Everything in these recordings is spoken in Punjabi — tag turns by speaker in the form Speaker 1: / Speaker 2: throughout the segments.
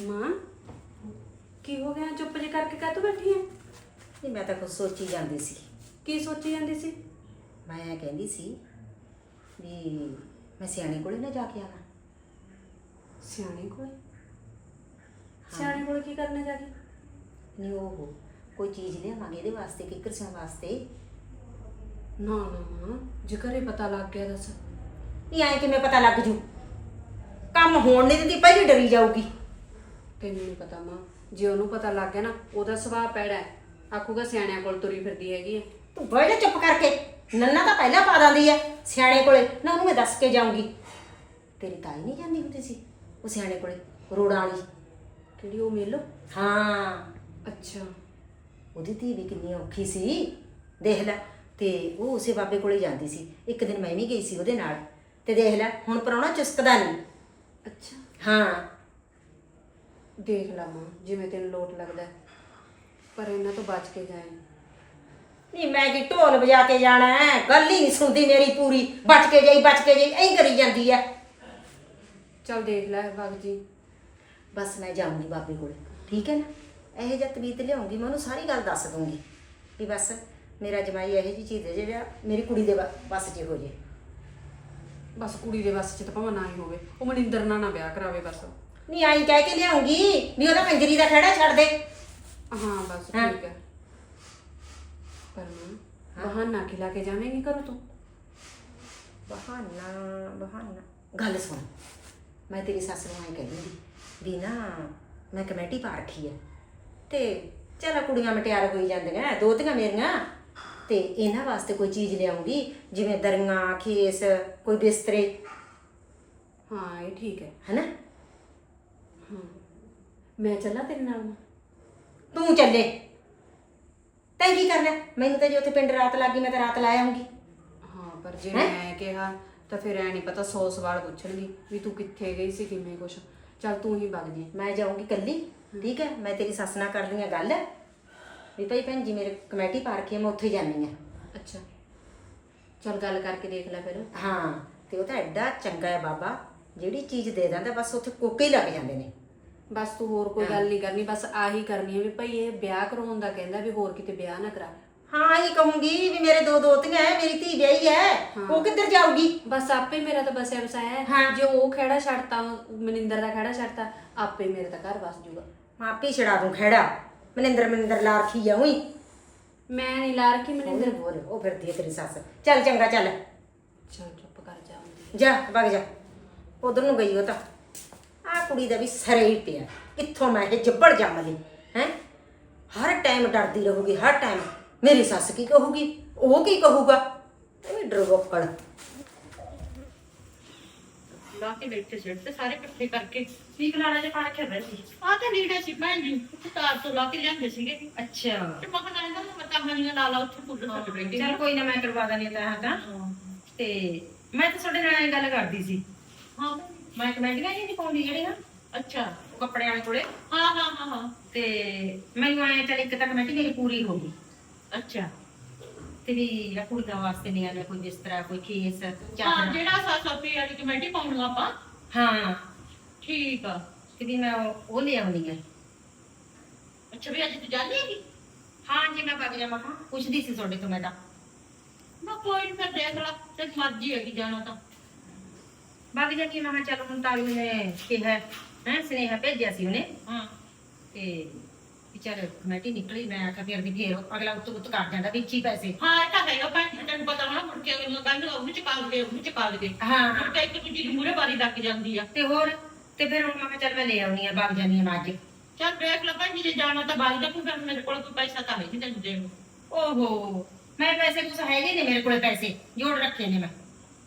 Speaker 1: ਮਾਂ ਕੀ ਹੋ ਗਿਆ? ਚੁੱਪ ਜੇ ਕਰਕੇ ਕਾਹਤੋਂ ਬੈਠੀ ਐ?
Speaker 2: ਨਹੀਂ ਮੈਂ ਤਾਂ ਕੁਝ ਸੋਚੀ ਜਾਂਦੀ ਸੀ।
Speaker 1: ਕੀ ਸੋਚੀ ਜਾਂਦੀ ਸੀ?
Speaker 2: ਮੈਂ ਇਹ ਕਹਿੰਦੀ ਸੀ ਵੀ ਮੈਂ ਸਿਆਣੇ ਕੋਲੇ ਨਾ ਜਾ ਕੇ ਆਵਾਂ।
Speaker 1: ਸਿਆਣੇ ਕੋਲ? ਸਿਆਣੇ ਕੋਲ ਕੀ ਕਰਨਾ ਜਾ ਕੇ?
Speaker 2: ਨਹੀਂ ਉਹ ਕੋਈ ਚੀਜ਼ ਲਿਆਵਾਂਗੇ ਇਹਦੇ ਵਾਸਤੇ ਕਿੱਕਰ ਸਿੰਘ ਵਾਸਤੇ।
Speaker 1: ਨਾ ਨਾ ਮਾਂ ਜੇ ਘਰੇ ਪਤਾ ਲੱਗ ਗਿਆ ਦੱਸ।
Speaker 2: ਨਹੀਂ ਐਂ ਕਿਵੇਂ ਪਤਾ ਲੱਗ ਜੂ? ਕੰਮ ਹੋਣ ਨਹੀਂ ਦਿੰਦੀ ਪਹਿਲੀ ਡਰੀ ਜਾਊਗੀ।
Speaker 1: ਤੈਨੂੰ ਨਹੀਂ ਪਤਾ ਮਾਂ। ਜੇ ਉਹਨੂੰ ਪਤਾ ਲੱਗ ਗਿਆ ਨਾ ਉਹਦਾ ਸੁਭਾਅ ਪੈੜਾ ਹੈ। ਆਖੂਗਾ ਸਿਆਣਿਆਂ ਕੋਲ ਤੁਰੀ ਫਿਰਦੀ ਹੈਗੀ ਐ
Speaker 2: ਤੂੰ ਬਹਿ ਜਾ ਚੁੱਪ ਕਰਕੇ ਨੰਨਾ ਤਾਂ ਪਹਿਲਾਂ ਪਾ ਦਿੰਦੀ ਐ ਸਿਆਣੇ ਕੋਲੇ। ਨਾ ਉਹਨੂੰ ਮੈਂ ਦੱਸ ਕੇ ਜਾਊਂਗੀ। ਤੇਰੀ ਤਾਈ ਨਹੀਂ ਜਾਂਦੀ ਹੁੰਦੀ ਸੀ? ਉਹ ਸਿਆਣੇ ਕੋਲੇ ਰੋੜਾਂ ਵਾਲੀ।
Speaker 1: ਕਿਹੜੀ ਉਹ ਮੇਲੋ?
Speaker 2: ਹਾਂ।
Speaker 1: ਅੱਛਾ।
Speaker 2: ਉਹਦੀ ਧੀ ਵੀ ਕਿੰਨੀ ਔਖੀ ਸੀ। ਦੇਖ ਲੈ ਤੇ ਉਹ ਉਸੇ ਬਾਬੇ ਕੋਲੇ ਜਾਂਦੀ ਸੀ। ਇੱਕ ਦਿਨ ਮੈਂ ਵੀ ਗਈ ਸੀ ਉਹਦੇ ਨਾਲ। ਤੇ ਦੇਖ ਲੈ ਹੁਣ ਪਰਾਉਣਾ ਚੁਸਕਦਾ ਨਹੀਂ।
Speaker 1: ਅੱਛਾ।
Speaker 2: ਹਾਂ।
Speaker 1: ਦੇਖ ਲਾ ਮਾਂ ਜਿਵੇਂ ਤੈਨੂੰ ਲੋਟ ਲੱਗਦਾ ਹੈ। ਪਰ ਇਹਨਾਂ ਤੋਂ ਬਚ ਕੇ ਜਾਏ।
Speaker 2: ਨਹੀਂ ਮੈਂ ਕੀ ਢੋਲ ਵਜਾ ਕੇ ਜਾਣਾ ਹੈ? ਗੱਲ ਹੀ ਨਹੀਂ ਸੁਣਦੀ ਮੇਰੀ ਪੂਰੀ। ਬਚ ਕੇ ਜਾਈ ਬਚ ਕੇ ਜਾਈ ਐਂ ਕਰੀ ਜਾਂਦੀ ਐ
Speaker 1: ਚੱਲ ਦੇਖ ਲੈ ਬਾਗ ਜੀ।
Speaker 2: ਬਸ ਮੈਂ ਜਾਊਂਗੀ ਬਾਬੇ ਕੋਲੇ ਠੀਕ ਹੈ ਨਾ? ਇਹੋ ਜਿਹਾ ਤਵੀਤ ਲਿਆਉਂਗੀ ਮੈਂ ਉਹਨੂੰ ਸਾਰੀ ਗੱਲ ਦੱਸ ਦੂੰਗੀ ਵੀ ਬਸ ਮੇਰਾ ਜਮਾਈ ਇਹੋ ਜਿਹੀ ਚੀਜ਼ ਹੈ ਜਿਹੜਾ ਮੇਰੀ ਕੁੜੀ ਦੇ ਬਸ 'ਚ ਹੋ ਜੇ।
Speaker 1: ਬਸ ਕੁੜੀ ਦੇ ਵੱਸ ਚ ਤਾਂ ਭਾਵੇਂ ਨਾ ਹੀ ਹੋਵੇ ਉਹ ਮਨਿੰਦਰ ਨਾਲ ਨਾ ਵਿਆਹ ਕਰਾਵੇ ਬਸ।
Speaker 2: ਨਹੀਂ ਆਈ ਕਹਿ ਕੇ ਲਿਆਉਂਗੀ ਵੀ ਉਹਦਾ ਕੰਜਰੀ ਦਾ ਖੜਾ ਛੱਡ ਦੇ।
Speaker 1: ਹਾਂ ਬਸ
Speaker 2: ਹਾਂ।
Speaker 1: ਠੀਕ ਹੈ। ਪਰ ਮਾਂ ਬਹਾਨਾ ਖਿਲਾ ਕੇ ਜਾਵੇਂਗੀ ਕਰੋ ਤੂੰ?
Speaker 2: ਬਹਾਨਾ ਬਹਾਨਾ। ਗੱਲ ਸੁਣ ਮੈਂ ਤੇਰੀ ਸੱਸ ਨੂੰ ਐਂ ਕਹਿੰਦੀ ਵੀ ਨਾ ਮੈਂ ਕਮੇਟੀ ਪਾ ਰੱਖੀ ਹੈ। ਤੇ ਚਲ ਕੁੜੀਆਂ ਮਟਿਆਰ ਹੋਈ ਜਾਂਦੀਆਂ ਦੋਤੀਆਂ ਮੇਰੀਆਂ। ਤੇ ਇਹਨਾਂ ਵਾਸਤੇ ਕੋਈ ਚੀਜ਼ ਲਿਆਉਂਗੀ ਜਿਵੇਂ ਦਰੀਆਂ ਖੇਸ ਕੋਈ ਬਿਸਤਰੇ।
Speaker 1: ਹਾਂ ਇਹ ਠੀਕ ਹੈ।
Speaker 2: ਹਨਾ?
Speaker 1: ਮੈਂ ਚੱਲਾਂ ਤੇਰੇ ਨਾਲ?
Speaker 2: ਤੂੰ ਚੱਲੇ। ਤੈਂ ਕੀ ਕਰਨਾ? ਮੈਨੂੰ ਤਾਂ ਜੇ ਉੱਥੇ ਪਿੰਡ ਰਾਤ ਲੱਗੀ ਮੈਂ ਤਾਂ ਰਾਤ ਲਾ ਆਉਂਗੀ
Speaker 1: ਹਾਂ ਪਰ ਜੇ
Speaker 2: ਹੈਂ?
Speaker 1: ਮੈਂ ਕਿਹਾ ਤਾਂ ਫਿਰ ਐ ਨਹੀਂ ਪਤਾ 100 ਸਵਾਲ ਪੁੱਛਣਗੇ ਵੀ ਤੂੰ ਕਿੱਥੇ ਗਈ ਸੀ ਕਿਵੇਂ ਕੁਛ। ਚੱਲ ਤੂੰ ਹੀ ਵਗ ਜੀ
Speaker 2: ਮੈਂ ਜਾਊਂਗੀ ਕੱਲੀ ਠੀਕ ਹੈ? ਮੈਂ ਤੇਰੀ ਸੱਸ ਨਾਲ ਕਰ ਲਈਆਂ ਗੱਲ। ਵੀ ਭਾਈ ਭੈਣ ਜੀ ਮੇਰੇ ਕਮੇਟੀ ਪਾ ਰੱਖੀ ਹੈ ਮੈਂ ਉੱਥੇ ਜਾਣੀ ਆ
Speaker 1: ਅੱਛਾ। ਚੱਲ ਗੱਲ ਕਰਕੇ ਦੇਖ ਲੈ ਫਿਰ।
Speaker 2: ਹਾਂ ਤੇ ਉਹ ਤਾਂ ਐਡਾ ਚੰਗਾ ਹੈ ਬਾਬਾ। ਜਿਹੜੀ ਚੀਜ਼ ਦੇ ਦਿੰਦਾ ਬਸ ਉੱਥੇ ਕੋਕੇ ਹੀ ਲੱਗ ਜਾਂਦੇ ਨੇ।
Speaker 1: ਬਸ ਤੂੰ ਹੋਰ ਕੋਈ ਗੱਲ ਨਹੀਂ ਕਰਨੀ ਬਸ ਆਹੀ ਕਰਨੀ ਹੈ ਵੀ ਭਾਈ ਇਹ ਵਿਆਹ ਕਰਾਉਣ ਦਾ ਕਹਿੰਦਾ ਵੀ ਹੋਰ ਕਿਤੇ ਵਿਆਹ ਨਾ ਕਰਾ।
Speaker 2: ਹਾਂ ਹੀ ਕਹੂੰਗੀ ਵੀ ਮੇਰੇ ਦੋ ਦੋਤੀਆਂ ਹੈ ਮੇਰੀ ਧੀ ਵਿਆਹੀ ਹੈ। ਉਹ ਕਿੱਧਰ ਜਾਊਗੀ?
Speaker 1: ਬਸ ਆਪੇ ਮੇਰਾ ਤਾਂ ਬਸਿਆ ਵਸਾਇਆ ਹੈ। ਜੇ ਉਹ ਖੜਾ ਛੱਡਤਾ ਮਨਿੰਦਰ ਦਾ ਖੜਾ ਛੱਡਤਾ ਆਪੇ ਮੇਰੇ ਤਾਂ ਘਰ ਵਸ ਜੂਗਾ।
Speaker 2: ਮਾਪੀ ਛੜਾ ਦੂੰ ਖੇੜਾ ਮਨਿੰਦਰ ਮਨਿੰਦਰ ਲਾ ਰੱਖੀ ਆ ਉਹੀ।
Speaker 1: ਮੈਂ ਨਹੀਂ ਲਾ ਰੱਖੀ ਮਨਿੰਦਰ।
Speaker 2: ਬੋਲ ਉਹ ਫਿਰਦੀ ਹੈ ਤੇਰੀ ਸੱਸ। ਚੱਲ ਚੰਗਾ ਚੱਲ।
Speaker 1: ਚੱਲ ਚੁੱਪ ਕਰ ਜਾ।
Speaker 2: ਜਾ ਵਗ ਜਾ। ਉਧਰ ਨੂੰ ਗਈ ਉਹ ਤਾਂ। ਆ ਕੁੜੀ ਦਾ ਵੀ ਸਰੇ ਹੀ ਪਿਆ। ਕਿੱਥੋਂ ਮੈਂ ਇਹ ਜੱਬੜ ਜੰਮ ਲਈ ਹੈ? ਹਰ ਟਾਈਮ ਡਰਦੀ ਰਹੂਗੀ ਹਰ ਟਾਈਮ ਮੇਰੀ ਸੱਸ ਕੀ ਕਹੂਗੀ? ਉਹ ਕੀ ਕਹੂਗਾ? ਇਹ ਡਰਵੋਕਲ
Speaker 3: ਲਾ ਕੇ ਬੈਠੇ ਸਿਰ ਤੇ ਸਾਰੇ ਇਕੱਠੇ ਕਰਕੇ। ਠੀਕ ਲਾਣਾ ਜੇ ਪਾ ਕੇ ਬੈਠੀ ਆ ਤਾਂ ਲੀੜੇ ਸੀ ਭੈਣ ਜੀ ਤਾਰ ਤੋਂ ਲਾ ਕੇ ਲਿਆਂਦੇ ਸੀਗੇ।
Speaker 2: ਅੱਛਾ।
Speaker 3: ਤੇ ਮੈਂ ਕਹਿੰਦਾ ਨੂੰ ਮਤਾਂ ਹਣੀਆਂ ਲਾ ਲਾ ਉੱਥੇ ਫੁੱਲ ਸੱਟ ਬੈਠੀ
Speaker 2: ਚਲ ਕੋਈ ਨਾ ਮੈਂ ਕਰਵਾ ਦਾਂਗੀ ਤਾਂ ਤਾਂ ਤੇ ਮੈਂ ਤਾਂ ਤੁਹਾਡੇ ਨਾਲ ਇਹ ਗੱਲ ਕਰਦੀ ਸੀ।
Speaker 3: ਹਾਂ
Speaker 2: ਮੈਂ ਕਮੈਂਟੀਆਂ ਹੀ ਨਹੀਂ ਪਾਉਂਦੀ ਜਿਹੜੀਆਂ
Speaker 3: ਅੱਛਾ
Speaker 2: ਉਹ ਕੱਪੜੇ ਵਾਲੇ ਕੋਲੇ।
Speaker 3: ਹਾਂ ਹਾਂ ਹਾਂ ਹਾਂ।
Speaker 2: ਤੇ ਮੈਨੂੰ ਐ ਚੱਲ ਇੱਕ ਤਾਂ ਕਮੈਂਟੀ ਮੇਰੀ ਪੂਰੀ ਹੋ ਗਈ।
Speaker 3: ਅੱਛਾ।
Speaker 2: ਤੇ ਵੀ ਇਹ ਕੁੜੀਆਂ ਵਾਸਤੇ ਨਹੀਂ ਆਣਾ ਕੋਈ ਬਿਸਤਰਾ ਕੋਈ ਖੇਸ
Speaker 3: ਹਾਂ
Speaker 2: ਚਾਦਰ
Speaker 3: ਜਿਹੜਾ ਸਾ ਸੌਪੀ ਵਾਲੀ ਕਮੇਟੀ ਪਾਉਣਾ ਆਪਾਂ।
Speaker 2: ਹਾਂ।
Speaker 3: ਠੀਕ ਆ।
Speaker 2: ਤੇ ਵੀ ਮੈਂ ਉਹ ਉਹ ਲੈ ਆਉਣੀ ਹੈ
Speaker 3: ਅੱਛਾ ਵੀ ਅੱਜ ਤੂੰ ਜਾਂਦੀ ਹੈਗੀ?
Speaker 2: ਹਾਂ ਜੀ ਮੈਂ ਜਾਵਾਂ ਹਾਂ ਪੁੱਛਦੀ ਸੀ ਤੁਹਾਡੇ ਤੋਂ ਮੈਂ ਤਾਂ।
Speaker 3: ਮੈਂ ਕੋਈ ਨਹੀਂ ਫਿਰ ਦੇਖ ਲਾ ਤੇ ਮਰਜ਼ੀ ਹੈਗੀ ਜਾਣਾ ਤਾਂ।
Speaker 2: ਵਗ ਜਾਂਦੀ ਹਾਂ, ਮੈਂ ਕਿਹਾ ਚੱਲ ਹੁਣ ਤਾਲੀ ਨੇ ਕਿਹਾ ਹੈ ਸੁਨੇਹਾ ਭੇਜਿਆ ਸੀ ਉਹਨੇ।
Speaker 3: ਹਾਂ।
Speaker 2: ਤੇ ਵੀ ਚੱਲ ਕਮੇਟੀ ਨਿਕਲੀ ਮੈਂ ਆਖਿਆ ਫਿਰ ਵੀ ਫੇਰ ਅਗਲਾ ਉੱਤ ਉੱਤ ਕਰ ਜਾਂਦਾ ਵਿੱਚ ਹੀ ਪੈਸੇ।
Speaker 3: ਹਾਂ ਇਹ ਤਾਂ ਹੈਗਾ ਭੈਣ ਜੀ, ਤੈਨੂੰ ਪਤਾ ਹੋਣਾ ਮੁੜ ਕੇ ਅਗਲੀਆਂ ਗੱਲ ਉਹ ਚ ਕਾਲ ਗਏ ਉਹ ਚ ਕਾਲ ਗਏ
Speaker 2: ਹਾਂ।
Speaker 3: ਮੁੜ ਕੇ ਇੱਕ ਦੂਜੀ ਦੀ ਮੂਰੇ ਬਾਰੀ ਲੱਗ ਜਾਂਦੀ ਆ।
Speaker 2: ਤੇ ਹੋਰ ਤੇ ਫਿਰ ਹੁਣ ਮੈਂ ਕਿਹਾ ਚੱਲ ਮੈਂ ਲੈ ਆਉਣੀ ਆ ਵਗ ਜਾਨੀ ਆ ਮੈਂ ਅੱਜ।
Speaker 3: ਚੱਲ ਦੇਖ ਲੈ ਭੈਣ ਜੀ ਜੇ ਜਾਣਾ ਤਾਂ ਬਾਈ ਦਾ ਕੋਈ ਫਿਰ ਮੇਰੇ ਕੋਲ ਕੋਈ ਪੈਸਾ ਤਾਂ ਹੈ ਨਹੀਂ ਤੈਨੂੰ ਦੇਣ ਨੂੰ।
Speaker 2: ਓਹੋ ਮੈਂ ਪੈਸੇ ਕੁਛ ਹੈਗੇ ਨੇ ਮੇਰੇ ਕੋਲੇ ਪੈਸੇ ਜੋੜ ਰੱਖੇ ਨੇ ਮੈਂ।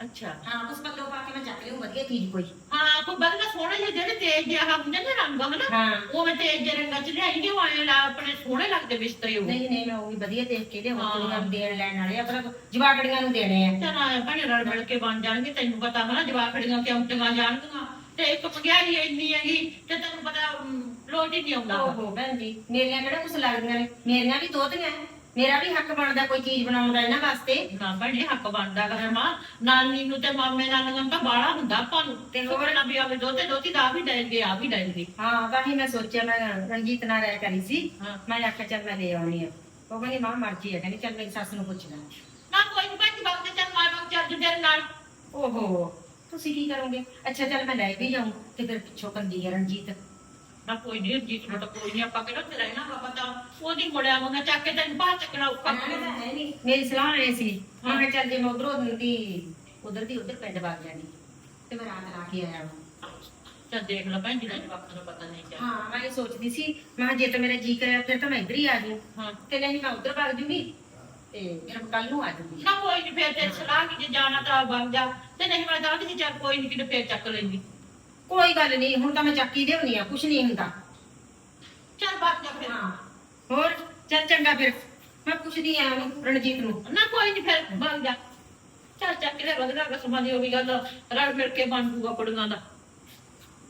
Speaker 3: ਅੱਛਾ।
Speaker 2: ਹਾਂ ਕੁਛ ਪੱਲੋਂ ਪਾ ਕੇ ਮੈਂ ਚੱਕ ਲਿਓ ਵਧੀਆ ਚੀਜ਼ ਕੋਈ।
Speaker 3: ਹਾਂ ਕੋਈ ਬਦਲਾ ਸੋਹਣੇ ਜਿਹੇ ਜਿਹੜੇ ਤੇਜ਼ ਜਿਹਾ ਹੁੰਦੇ ਨੇ ਰੰਗ ਹਨਾ?
Speaker 2: ਹਾਂ।
Speaker 3: ਉਹ ਮੈਂ ਤੇਜ਼ ਜਿਹੇ ਰੰਗਾਂ ਚ ਲਿਆਈਏ ਉਹ ਐਂ ਲਾ ਆਪਣੇ ਸੋਹਣੇ ਲੱਗਦੇ ਬਿਸਤਰੇ ਉਹ।
Speaker 2: ਨਹੀਂ ਨਹੀਂ ਮੈਂ ਉਹ ਵੀ ਵਧੀਆ ਦੇਖ ਕੇ ਲਿਆਵਾਂ
Speaker 3: ਹਾਂ।
Speaker 2: ਕੁੜੀਆਂ ਨੂੰ ਦੇਣ ਲੈਣ ਵਾਲੇ ਆਪਣਾ ਜਵਾਕੜੀਆਂ ਨੂੰ ਦੇਣੇ ਆ।
Speaker 3: ਚੱਲ ਆਏ ਭੈਣੇ ਰਲ ਮਿਲ ਕੇ ਬਣ ਜਾਣਗੇ ਤੈਨੂੰ ਪਤਾ ਹਨਾ ਜਵਾਖੜੀਆਂ ਕਿਉਂ ਜਾਣਗੀਆਂ। ਤੇ ਇੱਕ ਪਗਿਆਰੀ ਇੰਨੀ ਹੈਗੀ ਤੇ ਤੈਨੂੰ ਪਤਾ ਅਮ, ਲੋਟ ਹੀ ਨਹੀਂ ਆਉਂਦਾ।
Speaker 2: ਓਹੋ ਭੈਣ ਜੀ ਮੇਰੀਆਂ ਕਿਹੜਾ ਕੁਛ ਲੱਗਦੀਆਂ ਨੇ? ਮੇਰੀਆਂ ਵੀ ਦੋਤੀਆਂ ਮੇਰਾ ਵੀ ਹੱਕ ਬਣਦਾ ਕੋਈ ਚੀਜ਼ ਬਣਾਉਣ ਦਾ ਇਹਨਾਂ ਵਾਸਤੇ।
Speaker 3: ਨਾ ਬਣੇ ਹੱਕ ਬਣਦਾ ਗਾ ਮਾਂ। ਨਾਨੀ ਨੂੰ ਤੇ ਮਾਮੇ ਨਾਨੀਆਂ ਨੂੰ ਤਾਂ ਬਾਲਾ ਹੁੰਦਾ ਆਪਾਂ ਨੂੰ। ਤੇ ਹੋਰ? ਨਾ ਵੀ ਆਵੇ ਦੋਤੇ ਦੋਤੀ ਦਾ ਵੀ ਡੈਣਗੇ ਆ ਵੀ ਡੈਣਗੇ
Speaker 2: ਹਾਂ ਤਾਂ ਹੀ ਮੈਂ ਸੋਚਿਆ ਮੈਂ ਰਣਜੀਤ ਨਾਲ ਰਾਇ ਕਰੀ ਸੀ।
Speaker 3: ਹਾਂ।
Speaker 2: ਮੈਂ ਆਖਿਆ ਚੱਲ ਮੈਂ ਲੈ ਆਉਣੀ ਆ ਉਹ ਕਹਿੰਦੀ ਮਾਂ ਮਰਜ਼ੀ ਹੈ ਕਹਿੰਦੀ ਚੱਲ ਮੇਰੀ ਸੱਸ ਨੂੰ ਪੁੱਛ ਲੈ।
Speaker 3: ਨਾ ਕੋਈ ਨਹੀਂ ਭੈਣ ਜੀ ਬਾਤ ਚੱਲ ਮਾਰ ਬਾਤ ਚੱਲ ਤੇਰੇ ਨਾਲ।
Speaker 2: ਓਹੋ ਤੁਸੀਂ ਕੀ ਕਰੋਗੇ? ਅੱਛਾ ਚੱਲ ਮੈਂ ਲੈ ਵੀ ਜਾਊਂ। ਤੇ ਫਿਰ ਪਿੱਛੋਂ ਕੰਦੀ ਹੈ ਰਣਜੀਤ।
Speaker 3: ਨਾ ਕੋਈ ਨਹੀਂ ਜੀਤ ਨੂੰ ਤਾਂ ਕੋਈ ਨਹੀਂ ਆਪਾਂ ਕਿਹੜਾ ਤੇ ਰਹਿਣਾ ਵਾ ਪਤਾ ਉਹਦੀ ਮੁੜਿਆ ਮੰਗਾ ਚੱਕ ਕੇ ਤੈਨੂੰ ਬਾਹਰ ਚੱਕਣਾ ਔਖਾ
Speaker 2: ਮੇਰੀ ਸਲਾਹ ਇਹ ਸੀ ਮੈਂ ਕਿਹਾ ਚੱਲ ਜੇ ਮੈਂ ਉਧਰੋਂ ਦੀ ਉਧਰ ਦੀ ਉਧਰ ਪਿੰਡ ਵਗ ਜਾਣੀ ਤੇ ਮੈਂ ਰਾਤ ਲਾ ਕੇ ਆਇਆ ਵਾਂ।
Speaker 3: ਚੱਲ ਦੇਖ ਲੈ ਭੈਣ ਜੀ ਦਾ ਜਵਾਬ ਨੂੰ ਪਤਾ ਨਹੀਂ ਚੱਲ।
Speaker 2: ਹਾਂ ਮੈਂ ਇਹ ਸੋਚਦੀ ਸੀ ਮੈਂ ਕਿਹਾ ਜੇ ਤਾਂ ਮੇਰਾ ਜੀ ਕਰਿਆ ਫਿਰ ਤਾਂ ਮੈਂ ਇੱਧਰ ਹੀ ਆ ਜੂ
Speaker 3: ਹਾਂ।
Speaker 2: ਤੇ ਨਹੀਂ ਮੈਂ ਉਧਰ ਵਗ ਜੂਗੀ ਤੇ ਫਿਰ ਕੱਲ ਨੂੰ ਆ ਜੂਗੀ।
Speaker 3: ਨਾ ਕੋਈ ਨਹੀਂ ਫੇਰ ਤੇ ਸਲਾਹ ਕਿ ਜੇ ਜਾਣਾ ਤਾਂ ਬਣ ਜਾ। ਤੇ ਨਹੀਂ ਮੈਂ ਤਾਂ ਕਿ ਚੱਲ ਕੋਈ ਨਹੀਂ ਕਿਤੇ ਫੇਰ ਚੱਕ ਲੈਂਦੀ।
Speaker 2: ਕੋਈ ਗੱਲ ਨਹੀਂ ਹੁਣ ਤਾਂ ਮੈਂ ਚੱਕੀ ਦੇਵਨੀ ਆ ਕੁਛ ਨਹੀਂ ਹੁੰਦਾ।
Speaker 3: ਚੱਲ ਬਾਤ ਜਾ ਫਿਰ।
Speaker 2: ਹਾਂ। ਹੋਰ ਚੱਲ ਚੰਗਾ ਫਿਰ। ਮੈਂ ਪੁੱਛਦੀ ਆ ਰਣਜੀਤ ਨੂੰ।
Speaker 3: ਨਾ ਕੋਈ ਨਹੀਂ ਫਿਰ ਬਣ ਜਾ। ਚੱਲ ਚੱਕ ਲੈ ਬਦਲਾ ਕਸਮਾਂ ਦੀ ਉਹ ਵੀ ਗੱਲ। ਰਲ ਮਿਲ ਕੇ ਬਣ ਜੂਗਾ ਕੁੜੀਆਂ ਦਾ।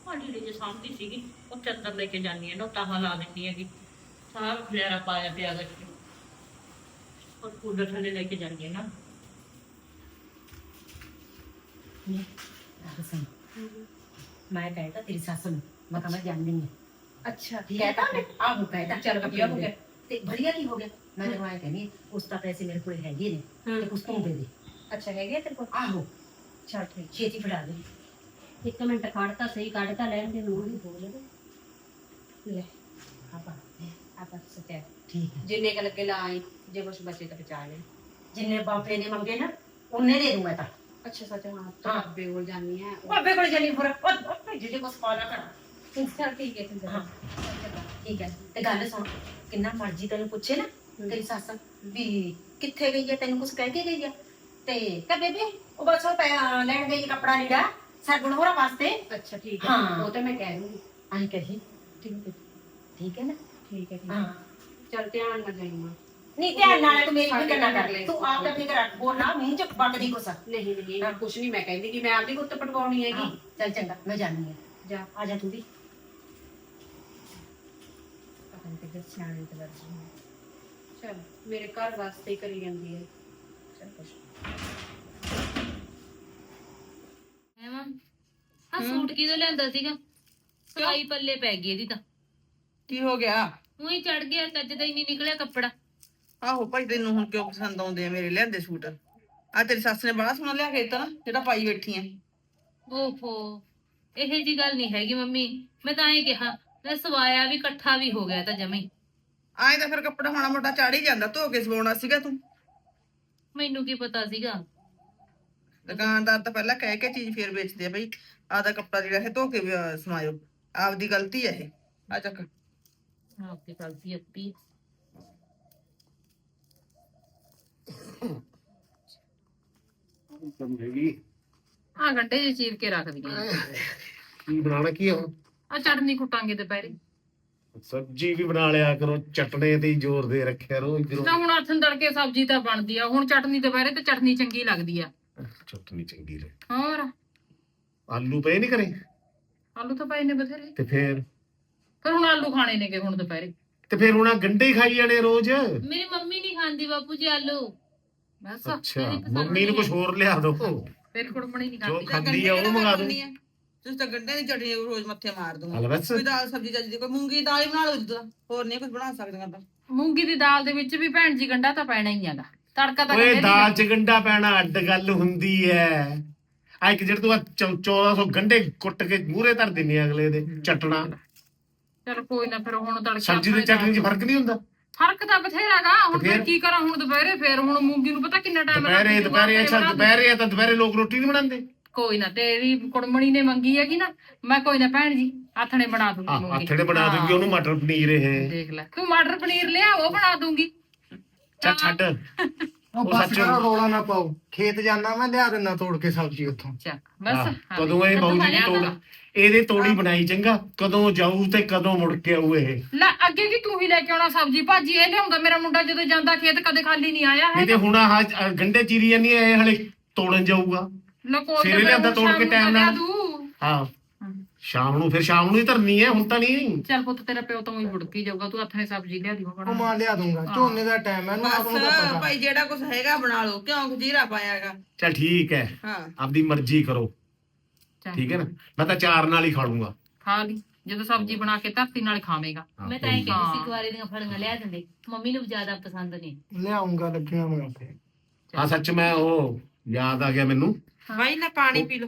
Speaker 3: ਮਾੜੀ ਜਿਹੀ ਸਾਂਭਦੀ ਸੀਗੀ ਉਹ ਅੰਦਰ ਲੈ ਕੇ ਜਾਨੀ ਹੈ ਨੋਟਾ ਲਾ ਦਿੰਦੀ ਹੈਗੀ। ਸਾਰਾ ਫਲੇਰਾ ਪਾਇਆ ਪਿਆ ਗਾ। ਔਰ ਕੂਲਰ ਥੱਲੇ ਲੈ ਕੇ ਜਾਨੀ ਹੈ ਨਾ।
Speaker 2: ਆਹ ਸੁਣ ਮੈਂ ਕਹਿਤਾ ਤੇਰੀ ਸੱਸ ਨੂੰ ਮੈਂ ਕਹਾਂ ਮੈਂ ਜਾਣਦੀ ਹਾਂ
Speaker 1: ਅੱਛਾ
Speaker 2: ਕਹਿਤਾ ਮੈਂ ਆਹੋ ਕਹਿਤਾ
Speaker 1: ਚੱਲ ਵਧੀਆ ਹੋ ਗਿਆ।
Speaker 2: ਤੇ ਵਧੀਆ ਕੀ ਹੋ ਗਿਆ ਮੈਂ ਤਾਂ ਆਇਆ ਕਹਿੰਦੀ ਉਸ ਤਾਂ ਪੈਸੇ ਮੇਰੇ ਕੋਲ ਹੈਗੇ ਨੇ
Speaker 1: ਹਾਂ।
Speaker 2: ਤੇ ਕੁਛ ਤੂੰ ਦੇ ਦੇ
Speaker 1: ਅੱਛਾ ਹੈਗੇ ਤੇਰੇ ਕੋਲ
Speaker 2: ਆਹੋ
Speaker 1: ਚਲ ਠੀਕ
Speaker 2: ਛੇਤੀ ਫੜਾ ਦੇ
Speaker 1: ਇੱਕ ਮਿੰਟ ਖੜ ਤਾਂ ਸਹੀ ਕੱਢ ਤਾਂ ਲੈਣ ਦੇ ਨੂੰ ਵੀ ਬੋਲ ਲੈ
Speaker 2: ਆਪਾਂ
Speaker 1: ਆਪਾਂ ਸੱਚਾ
Speaker 2: ਠੀਕ ਹੈ
Speaker 1: ਜਿੰਨੇ ਕ ਲੱਗੇ ਲਾਈ ਜੇ ਕੁਛ ਬਚੇ ਤਾਂ ਬਚਾ ਲੈ
Speaker 2: ਜਿੰਨੇ ਬਾਪੇ ਨੇ ਮੰਗੇ ਨਾ ਉਹਨੇ ਦੇ ਦੂੰ ਮੈਂ ਤਾਂ
Speaker 1: ਅੱਛਾ ਸੱਚ ਹਾਂ
Speaker 2: ਹਾਂ।
Speaker 1: ਬਾਬੇ ਕੋਲ ਜਾਨੀ ਹੈ
Speaker 2: ਬਾਬੇ ਜਿਹੜੇ ਕੋਲ ਸਵਾਲ ਕਰਾਂ
Speaker 1: ਚਲ ਠੀਕ ਹੈ ਫਿਰ
Speaker 2: ਹਾਂ। ਠੀਕ ਹੈ ਤੇ ਗੱਲ ਸੁਣ ਕਿੰਨਾ ਮਰਜ਼ੀ ਤੈਨੂੰ ਪੁੱਛੇ ਨਾ ਤੇਰੀ ਸੱਸ ਵੀ ਕਿੱਥੇ ਗਈ ਹੈ ਤੈਨੂੰ ਕੁਝ ਕਹਿ ਕੇ ਗਈ ਹੈ। ਤੇ ਕਹ ਬੇਬੇ ਉਹ ਬਸ ਉਹ ਪੈ- ਲੈਣ ਗਈ ਕੱਪੜਾ ਲੀੜਾ ਸਰਗੁਣ ਹੋਰਾਂ ਵਾਸਤੇ।
Speaker 1: ਅੱਛਾ ਠੀਕ ਹੈ।
Speaker 2: ਹਾਂ।
Speaker 1: ਉਹ ਤਾਂ ਮੈਂ ਕਹਿ ਦੂੰਗੀ।
Speaker 2: ਆਈ ਕਹੀ।
Speaker 1: ਠੀਕ ਹੈ।
Speaker 2: ਠੀਕ ਹੈ ਨਾ?
Speaker 1: ਠੀਕ ਹੈ ਠੀਕ
Speaker 2: ਹਾਂ।
Speaker 1: ਚਲ ਧਿਆਨ ਨਾਲ ਜਾਈ ਮਾਂ।
Speaker 2: ਨਹੀਂ ਧਿਆਨ ਨਾਲ ਤੂੰ ਮੇਰੀ
Speaker 1: ਸਾਡੇ
Speaker 2: ਫਿਕਰ ਨਾ
Speaker 1: ਨਾਲ
Speaker 2: ਕਰ
Speaker 1: ਲੈ।
Speaker 2: ਤੂੰ ਆਪ ਦਾ ਫਿਕਰ ਰੱਖ ਬੋਲਣਾ ਮੂੰਹ ਚ ਬੱਕਦੀ ਕੁਛ
Speaker 1: ਨਹੀਂ ਨਹੀਂ ਕੁਛ ਨਹੀਂ ਮੈਂ ਕਹਿੰਦੀ ਕਿ ਮੈਂ ਆਪਦੀ ਗੁੱਤ ਪਟਵਾਉਣੀ ਹੈਗੀ
Speaker 2: ਹਾਂ, ਚੱਲ ਚੰਗਾ ਮੈਂ ਜਾਣੀ ਹੈ
Speaker 1: ਜਾ
Speaker 2: ਆ ਜਾ ਤੂੰ ਵੀ
Speaker 1: ਪਤਾ ਨਹੀਂ ਕਿੱਧਰ ਸਿਆਣੇ ਤੇ ਲੱਗੀ ਚਲ ਮੇਰੇ ਘਰ ਵਾਸਤੇ ਹੀ ਕਰੀ ਜਾਂਦੀ ਹੈ ਚਲ ਕੁਛ
Speaker 4: ਹੈਵਾਂ ਆ ਸੂਟ ਕਿਹਦਾ ਲਿਆਂਦਾ ਸੀਗਾ ਸਵਾਈ ਪੱਲੇ ਪੈ ਗਈ ਇਹਦੀ ਤਾਂ
Speaker 5: ਕੀ ਹੋ ਗਿਆ
Speaker 4: ਉਹੀ ਚੜ ਗਿਆ ਚੱਜ ਦਾ ਹੀ ਨਹੀਂ ਨਿਕਲਿਆ ਕੱਪੜਾ
Speaker 5: ਆਹੋ ਭਾਈ ਤੈਨੂੰ ਹੁਣ ਕਿਉਂ ਪਸੰਦ ਆਉਂਦੇ ਆ ਮੇਰੇ ਲਿਆਂਦੇ ਸੂਟ? ਆ ਤੇਰੀ ਸੱਸ ਨੇ ਬੜਾ ਸੋਹਣਾ ਲਿਆ ਕੇ ਦਿੱਤਾ ਨਾ ਜਿਹੜਾ ਪਾਈ ਬੈਠੀ ਆ।
Speaker 4: ਓਹੋ ਇਹ ਜੀ ਗੱਲ ਨਹੀਂ ਹੈਗੀ ਮੰਮੀ। ਮੈਂ ਤਾਂ ਐਂ ਕਿਹਾ ਮੈਂ ਸਵਾਇਆ ਵੀ ਇਕੱਠਾ ਵੀ ਹੋ ਗਿਆ ਤਾਂ ਜਮੀ
Speaker 5: ਆਏ ਤਾਂ ਫਿਰ ਕੱਪੜਾ ਹੋਣਾ ਮੋਟਾ ਚਾੜ ਹੀ ਜਾਂਦਾ ਧੋ ਕੇ ਸਵਾਉਣਾ ਸੀਗਾ ਤੂੰ।
Speaker 4: ਮੈਨੂੰ ਕੀ ਪਤਾ ਸੀਗਾ?
Speaker 5: ਦੁਕਾਨਦਾਰ ਤਾਂ ਪਹਿਲਾਂ ਕਹਿ ਕੇ ਚੀਜ਼ ਫੇਰ ਵੇਚਦੇ ਆ ਬਈ ਆਦਾ ਕੱਪੜਾ ਜਿਹੜਾ ਹੈ ਧੋ ਕੇ ਵੀ, ਅਹ, ਸਮਾਇਓ। ਆਪਦੀ ਗਲਤੀ ਹੈ ਇਹ। ਆ ਚੱਕ।
Speaker 4: ਆਪੇ ਗਲਤੀ ਆਪੀ।
Speaker 6: ਸਮਝੇਗੀ
Speaker 4: ਆ ਗੰਡੇ ਜੀ ਚੀਰ ਕੇ ਰੱਖ ਦਈਏ।
Speaker 6: ਕੀ ਬਣਾਉਣਾ ਕੀ ਆ
Speaker 4: ਆ ਚਟਨੀ ਕੁੱਟਾਂਗੇ ਦੁਪਹਿਰੇ।
Speaker 6: ਸਬਜੀ ਵੀ ਬਣਾ ਲਿਆ ਕਰੋ ਚਟਨੇ ਤੇ ਹੀ ਜ਼ੋਰ ਦੇ ਰੱਖਿਆ ਰੋ ਇਧਰੋਂ।
Speaker 4: ਨਾ ਹੁਣ ਹੱਥਨ ਤੜਕੇ ਸਬਜ਼ੀ ਤਾਂ ਬਣਦੀ ਆ ਹੁਣ ਚਟਨੀ ਦੁਪਹਿਰੇ ਤੇ ਚਟਨੀ ਚੰਗੀ ਲੱਗਦੀ ਆ।
Speaker 6: ਚਟਨੀ ਚੰਗੀ ਰਹੇ।
Speaker 4: ਹੋਰ?
Speaker 6: ਆਲੂ ਪਏ ਨਹੀਂ ਕਰੇ
Speaker 4: ਆਲੂ ਤਾਂ ਪਏ ਨੇ ਬਥੇਰੇ।
Speaker 6: ਤੇ ਫੇਰ?
Speaker 4: ਪਰ ਹੁਣ ਆਲੂ ਖਾਣੇ ਨੇਗੇ ਹੁਣ ਦੁਪਹਿਰੇ।
Speaker 6: ਤੇ ਫੇਰ ਹੁਣ ਆਹ ਗੰਢੇ ਹੀ ਖਾਈ ਜਾਣੇ ਰੋਜ਼?
Speaker 4: ਮੇਰੀ ਮੰਮੀ ਨਹੀਂ ਖਾਂਦੀ ਬਾਪੂ ਜੀ ਆਲੂ। ਬਸ
Speaker 6: ਅੱਛਾ
Speaker 4: ਮੇਰੀ ਪਸੰਦ
Speaker 6: ਮੰਮੀ ਨੂੰ
Speaker 4: ਨਹੀਂ
Speaker 6: ਕੁਝ ਹੋਰ ਲਿਆ ਦੋ।
Speaker 4: ਫਿਰ ਕੁੜਮਣੀ ਨਹੀਂ
Speaker 6: ਜੋ
Speaker 4: ਖਾਂਦੀ
Speaker 6: ਖਾਂਦੀ ਆ ਉਹ ਮੰਗਾ ਦੋ।
Speaker 5: ਤੁਸੀਂ ਤਾਂ ਗੰਢੇ ਦੀ ਚਟਨੀ ਰੋਜ਼ ਮੱਥੇ ਮਾਰ ਦੂੰਗਾ
Speaker 6: ਹਲ ਬਸ।
Speaker 5: ਕੋਈ ਦਾਲ ਸਬਜ਼ੀ ਚੱਜ ਦੀ ਕੋਈ ਮੂੰਗੀ ਦੀ ਦਾਲ ਹੀ ਬਣਾ ਲਓ ਜਿੱਦਾਂ। ਹੋਰ ਨਹੀਂ ਕੁਝ ਬਣਾ ਸਕਦੀਆਂ ਤਾਂ
Speaker 4: ਮੂੰਗੀ ਦੀ ਦਾਲ ਦੇ ਵਿੱਚ ਵੀ ਭੈਣ ਜੀ ਗੰਡਾ ਤਾਂ ਪੈਣਾ ਹੀ ਹੈਗਾ। ਤੜਕਾ ਤਾਂ
Speaker 6: ਓਏ
Speaker 4: ਦੀ
Speaker 6: ਦਾਲ ਚ ਗੰਢਾ ਪੈਣਾ ਅੱਡ ਗੱਲ ਹੁੰਦੀ ਐ। ਆ ਇੱਕ ਜਿਹੜਾ ਤੂੰ ਆਹ ਚੌ- 1400 ਗੰਢੇ ਕੁੱਟ ਕੇ ਮੂਹਰੇ ਧਰ ਦਿੰਨੀ ਆ ਅਗਲੇ ਦੇ ਚਟਣਾ।
Speaker 4: ਚਲ ਕੋਈ ਨਾ ਫਿਰ ਹੁਣ ਤੜਕੇ
Speaker 6: ਸਬਜੀ ਤੇ
Speaker 4: ਆਪਣੇ
Speaker 6: ਚਟਨੀ 'ਚ ਫ਼ਰਕ ਨਹੀਂ ਹੁੰਦਾ?
Speaker 4: ਫ਼ਰਕ ਤਾਂ ਬਥੇਰਾਗਾ ਹੁਣ ਫਿਰ? ਕੀ ਕਰਾਂ ਹੁਣ ਦੁਪਹਿਰੇ ਫਿਰ ਹੁਣ ਮੂੰਗੀ ਨੂੰ ਪਤਾ ਕਿੰਨਾ ਟਾਈਮ
Speaker 6: ਦੁਪਹਿਰੇ ਦੁਪਹਿਰੇ ਅੱਛਾ ਦੁਪਹਿਰੇ ਆ ਤਾਂ ਦੁਪਹਿਰੇ ਲੋਕ ਰੋਟੀ ਨਹੀਂ ਬਣਾਉਂਦੇ?
Speaker 4: ਕੋਈ ਨਾ ਤੇਰੀ ਕੁੜਮਣੀ ਨੇ ਮੰਗੀ ਹੈਗੀ ਨਾ ਮੈਂ ਕੋਈ ਨਾ ਭੈਣ ਜੀ ਆਥਣੇ ਬਣਾ ਦੂੰਗੀ
Speaker 6: ਆ
Speaker 4: ਮੂੰਗੀ।
Speaker 6: ਹੱਥੜੇ ਬਣਾ ਦੂੰਗੀ ਉਹਨੂੰ ਮਟਰ ਪਨੀਰ ਇਹ।
Speaker 4: ਦੇਖ ਲੈ ਤੂੰ ਮਟਰ ਪਨੀਰ ਲਿਆ ਉਹ ਬਣਾ ਦੂੰਗੀ।
Speaker 6: ਚੱਲ ਛੱਡ।
Speaker 7: ਉਹ ਬਸ ਕਰੋ ਰੋਲਾ ਨਾ ਪਾਓ। ਖੇਤ ਜਾਣਾ ਮੈਂ ਲਿਆ ਦਿੰਦਾ ਤੋੜ ਕੇ ਸਬਜ਼ੀ ਉੱਥੋਂ।
Speaker 4: ਚੱਕ ਬਸ।
Speaker 6: ਕਦੋਂ ਇਹ ਬਾਊ ਜੀ ਤੋੜ? ਇਹਦੇ ਤੋੜੀ ਬਣਾਈ ਚੰਗਾ ਕਦੋਂ ਜਾਊ ਤੇ ਕਦੋਂ ਮੁੜ ਕੇ ਆਊ ਇਹ।
Speaker 4: ਲੈ ਅੱਗੇ ਕੀ ਤੂੰ ਹੀ ਲੈ ਕੇ ਆਉਣਾ ਸਬਜ਼ੀ? ਭਾਜੀ ਇਹ ਲਿਆਉਂਦਾ ਮੇਰਾ ਮੁੰਡਾ ਜਦੋਂ ਜਾਂਦਾ ਖੇਤ ਕਦੇ ਖਾਲੀ ਨਹੀਂ ਆਇਆ ਹੈ
Speaker 6: ਨਹੀਂ ਤੇ ਹੁਣ ਆਹ ਗੰਢੇ ਚੀਰੀ ਜਾਂਦੀ ਐ ਇਹ ਹਲੇ ਤੋੜਨ ਜਾਊਗਾ।
Speaker 4: ਲੈ ਕੋਈ
Speaker 6: ਸਵੇਰੇ ਲਿਆਂਦਾ ਤੋੜ ਕੇ
Speaker 4: ਸ਼ਾਮ ਨੂੰ
Speaker 6: ਟਾਈਮ ਨਾਲ। ਹਾਂ। ਸ਼ਾਮ ਨੂੰ ਫਿਰ ਸ਼ਾਮ ਨੂੰ ਹੀ ਧਰਨੀ ਹੈ ਹੁਣ ਤਾਂ ਨਹੀਂ।
Speaker 4: ਚੱਲ ਪੁੱਤ ਤੇਰਾ ਪਿਓ ਤਾਂ ਉਹੀ ਬੁੜਕੀ ਜਾਊਗਾ ਤੂੰ ਹੱਥ ਨੇ ਸਬਜ਼ੀ ਲਿਆ ਦੀ
Speaker 7: ਉਹ
Speaker 4: ਬਣਾ
Speaker 7: ਮਾਂ ਲਿਆ ਦੂੰਗਾ ਝੋਨੇ ਦਾ ਟਾਈਮ ਹੈ ਆਪ ਨੂੰ ਤਾਂ
Speaker 5: ਬਸ
Speaker 7: ਪਤਾ
Speaker 5: ਭਾਈ ਜਿਹੜਾ ਕੁਝ ਹੈਗਾ ਬਣਾ ਲਓ ਕਿਉਂ ਖਜੀਰਾ ਪਾਇਆਗਾ
Speaker 6: ਚਲ ਠੀਕ ਹਾਂ। ਆਪਦੀ ਮਰਜ਼ੀ ਕਰੋ। ਠੀਕ ਹੈ ਨਾ? ਮੈਂ ਤਾਂ ਚਾਰ ਨਾਲ ਹੀ ਖਾ ਲੂੰਗਾ।
Speaker 4: ਖਾ ਲਈ। ਜਦੋਂ ਸਬਜ਼ੀ ਬਣਾ ਕੇ ਧਰਤੀ ਨਾਲ ਖਾਵੇਂਗਾ।
Speaker 6: ਮੈਂ
Speaker 4: ਤਾਂ ਇਹ ਕਹਿੰਦੀ ਸੀ ਕੁਆਰੇ ਦੀਆਂ ਫਲੀਆਂ ਲਿਆ ਦਿੰਦੇ। ਮੰਮੀ ਨੂੰ ਜ਼ਿਆਦਾ ਪਸੰਦ ਨੇ।
Speaker 7: ਲਿਆਉਂਗਾ ਲੱਗੀਆਂ ਮੈਂ ਉੱਥੇ।
Speaker 6: ਹਾਂ ਸੱਚ ਮੈਂ ਉਹ ਯਾਦ ਆ ਗਿਆ ਮੈਨੂੰ।
Speaker 5: ਭਾਈ ਨਾ ਪਾਣੀ ਪੀ ਲਓ।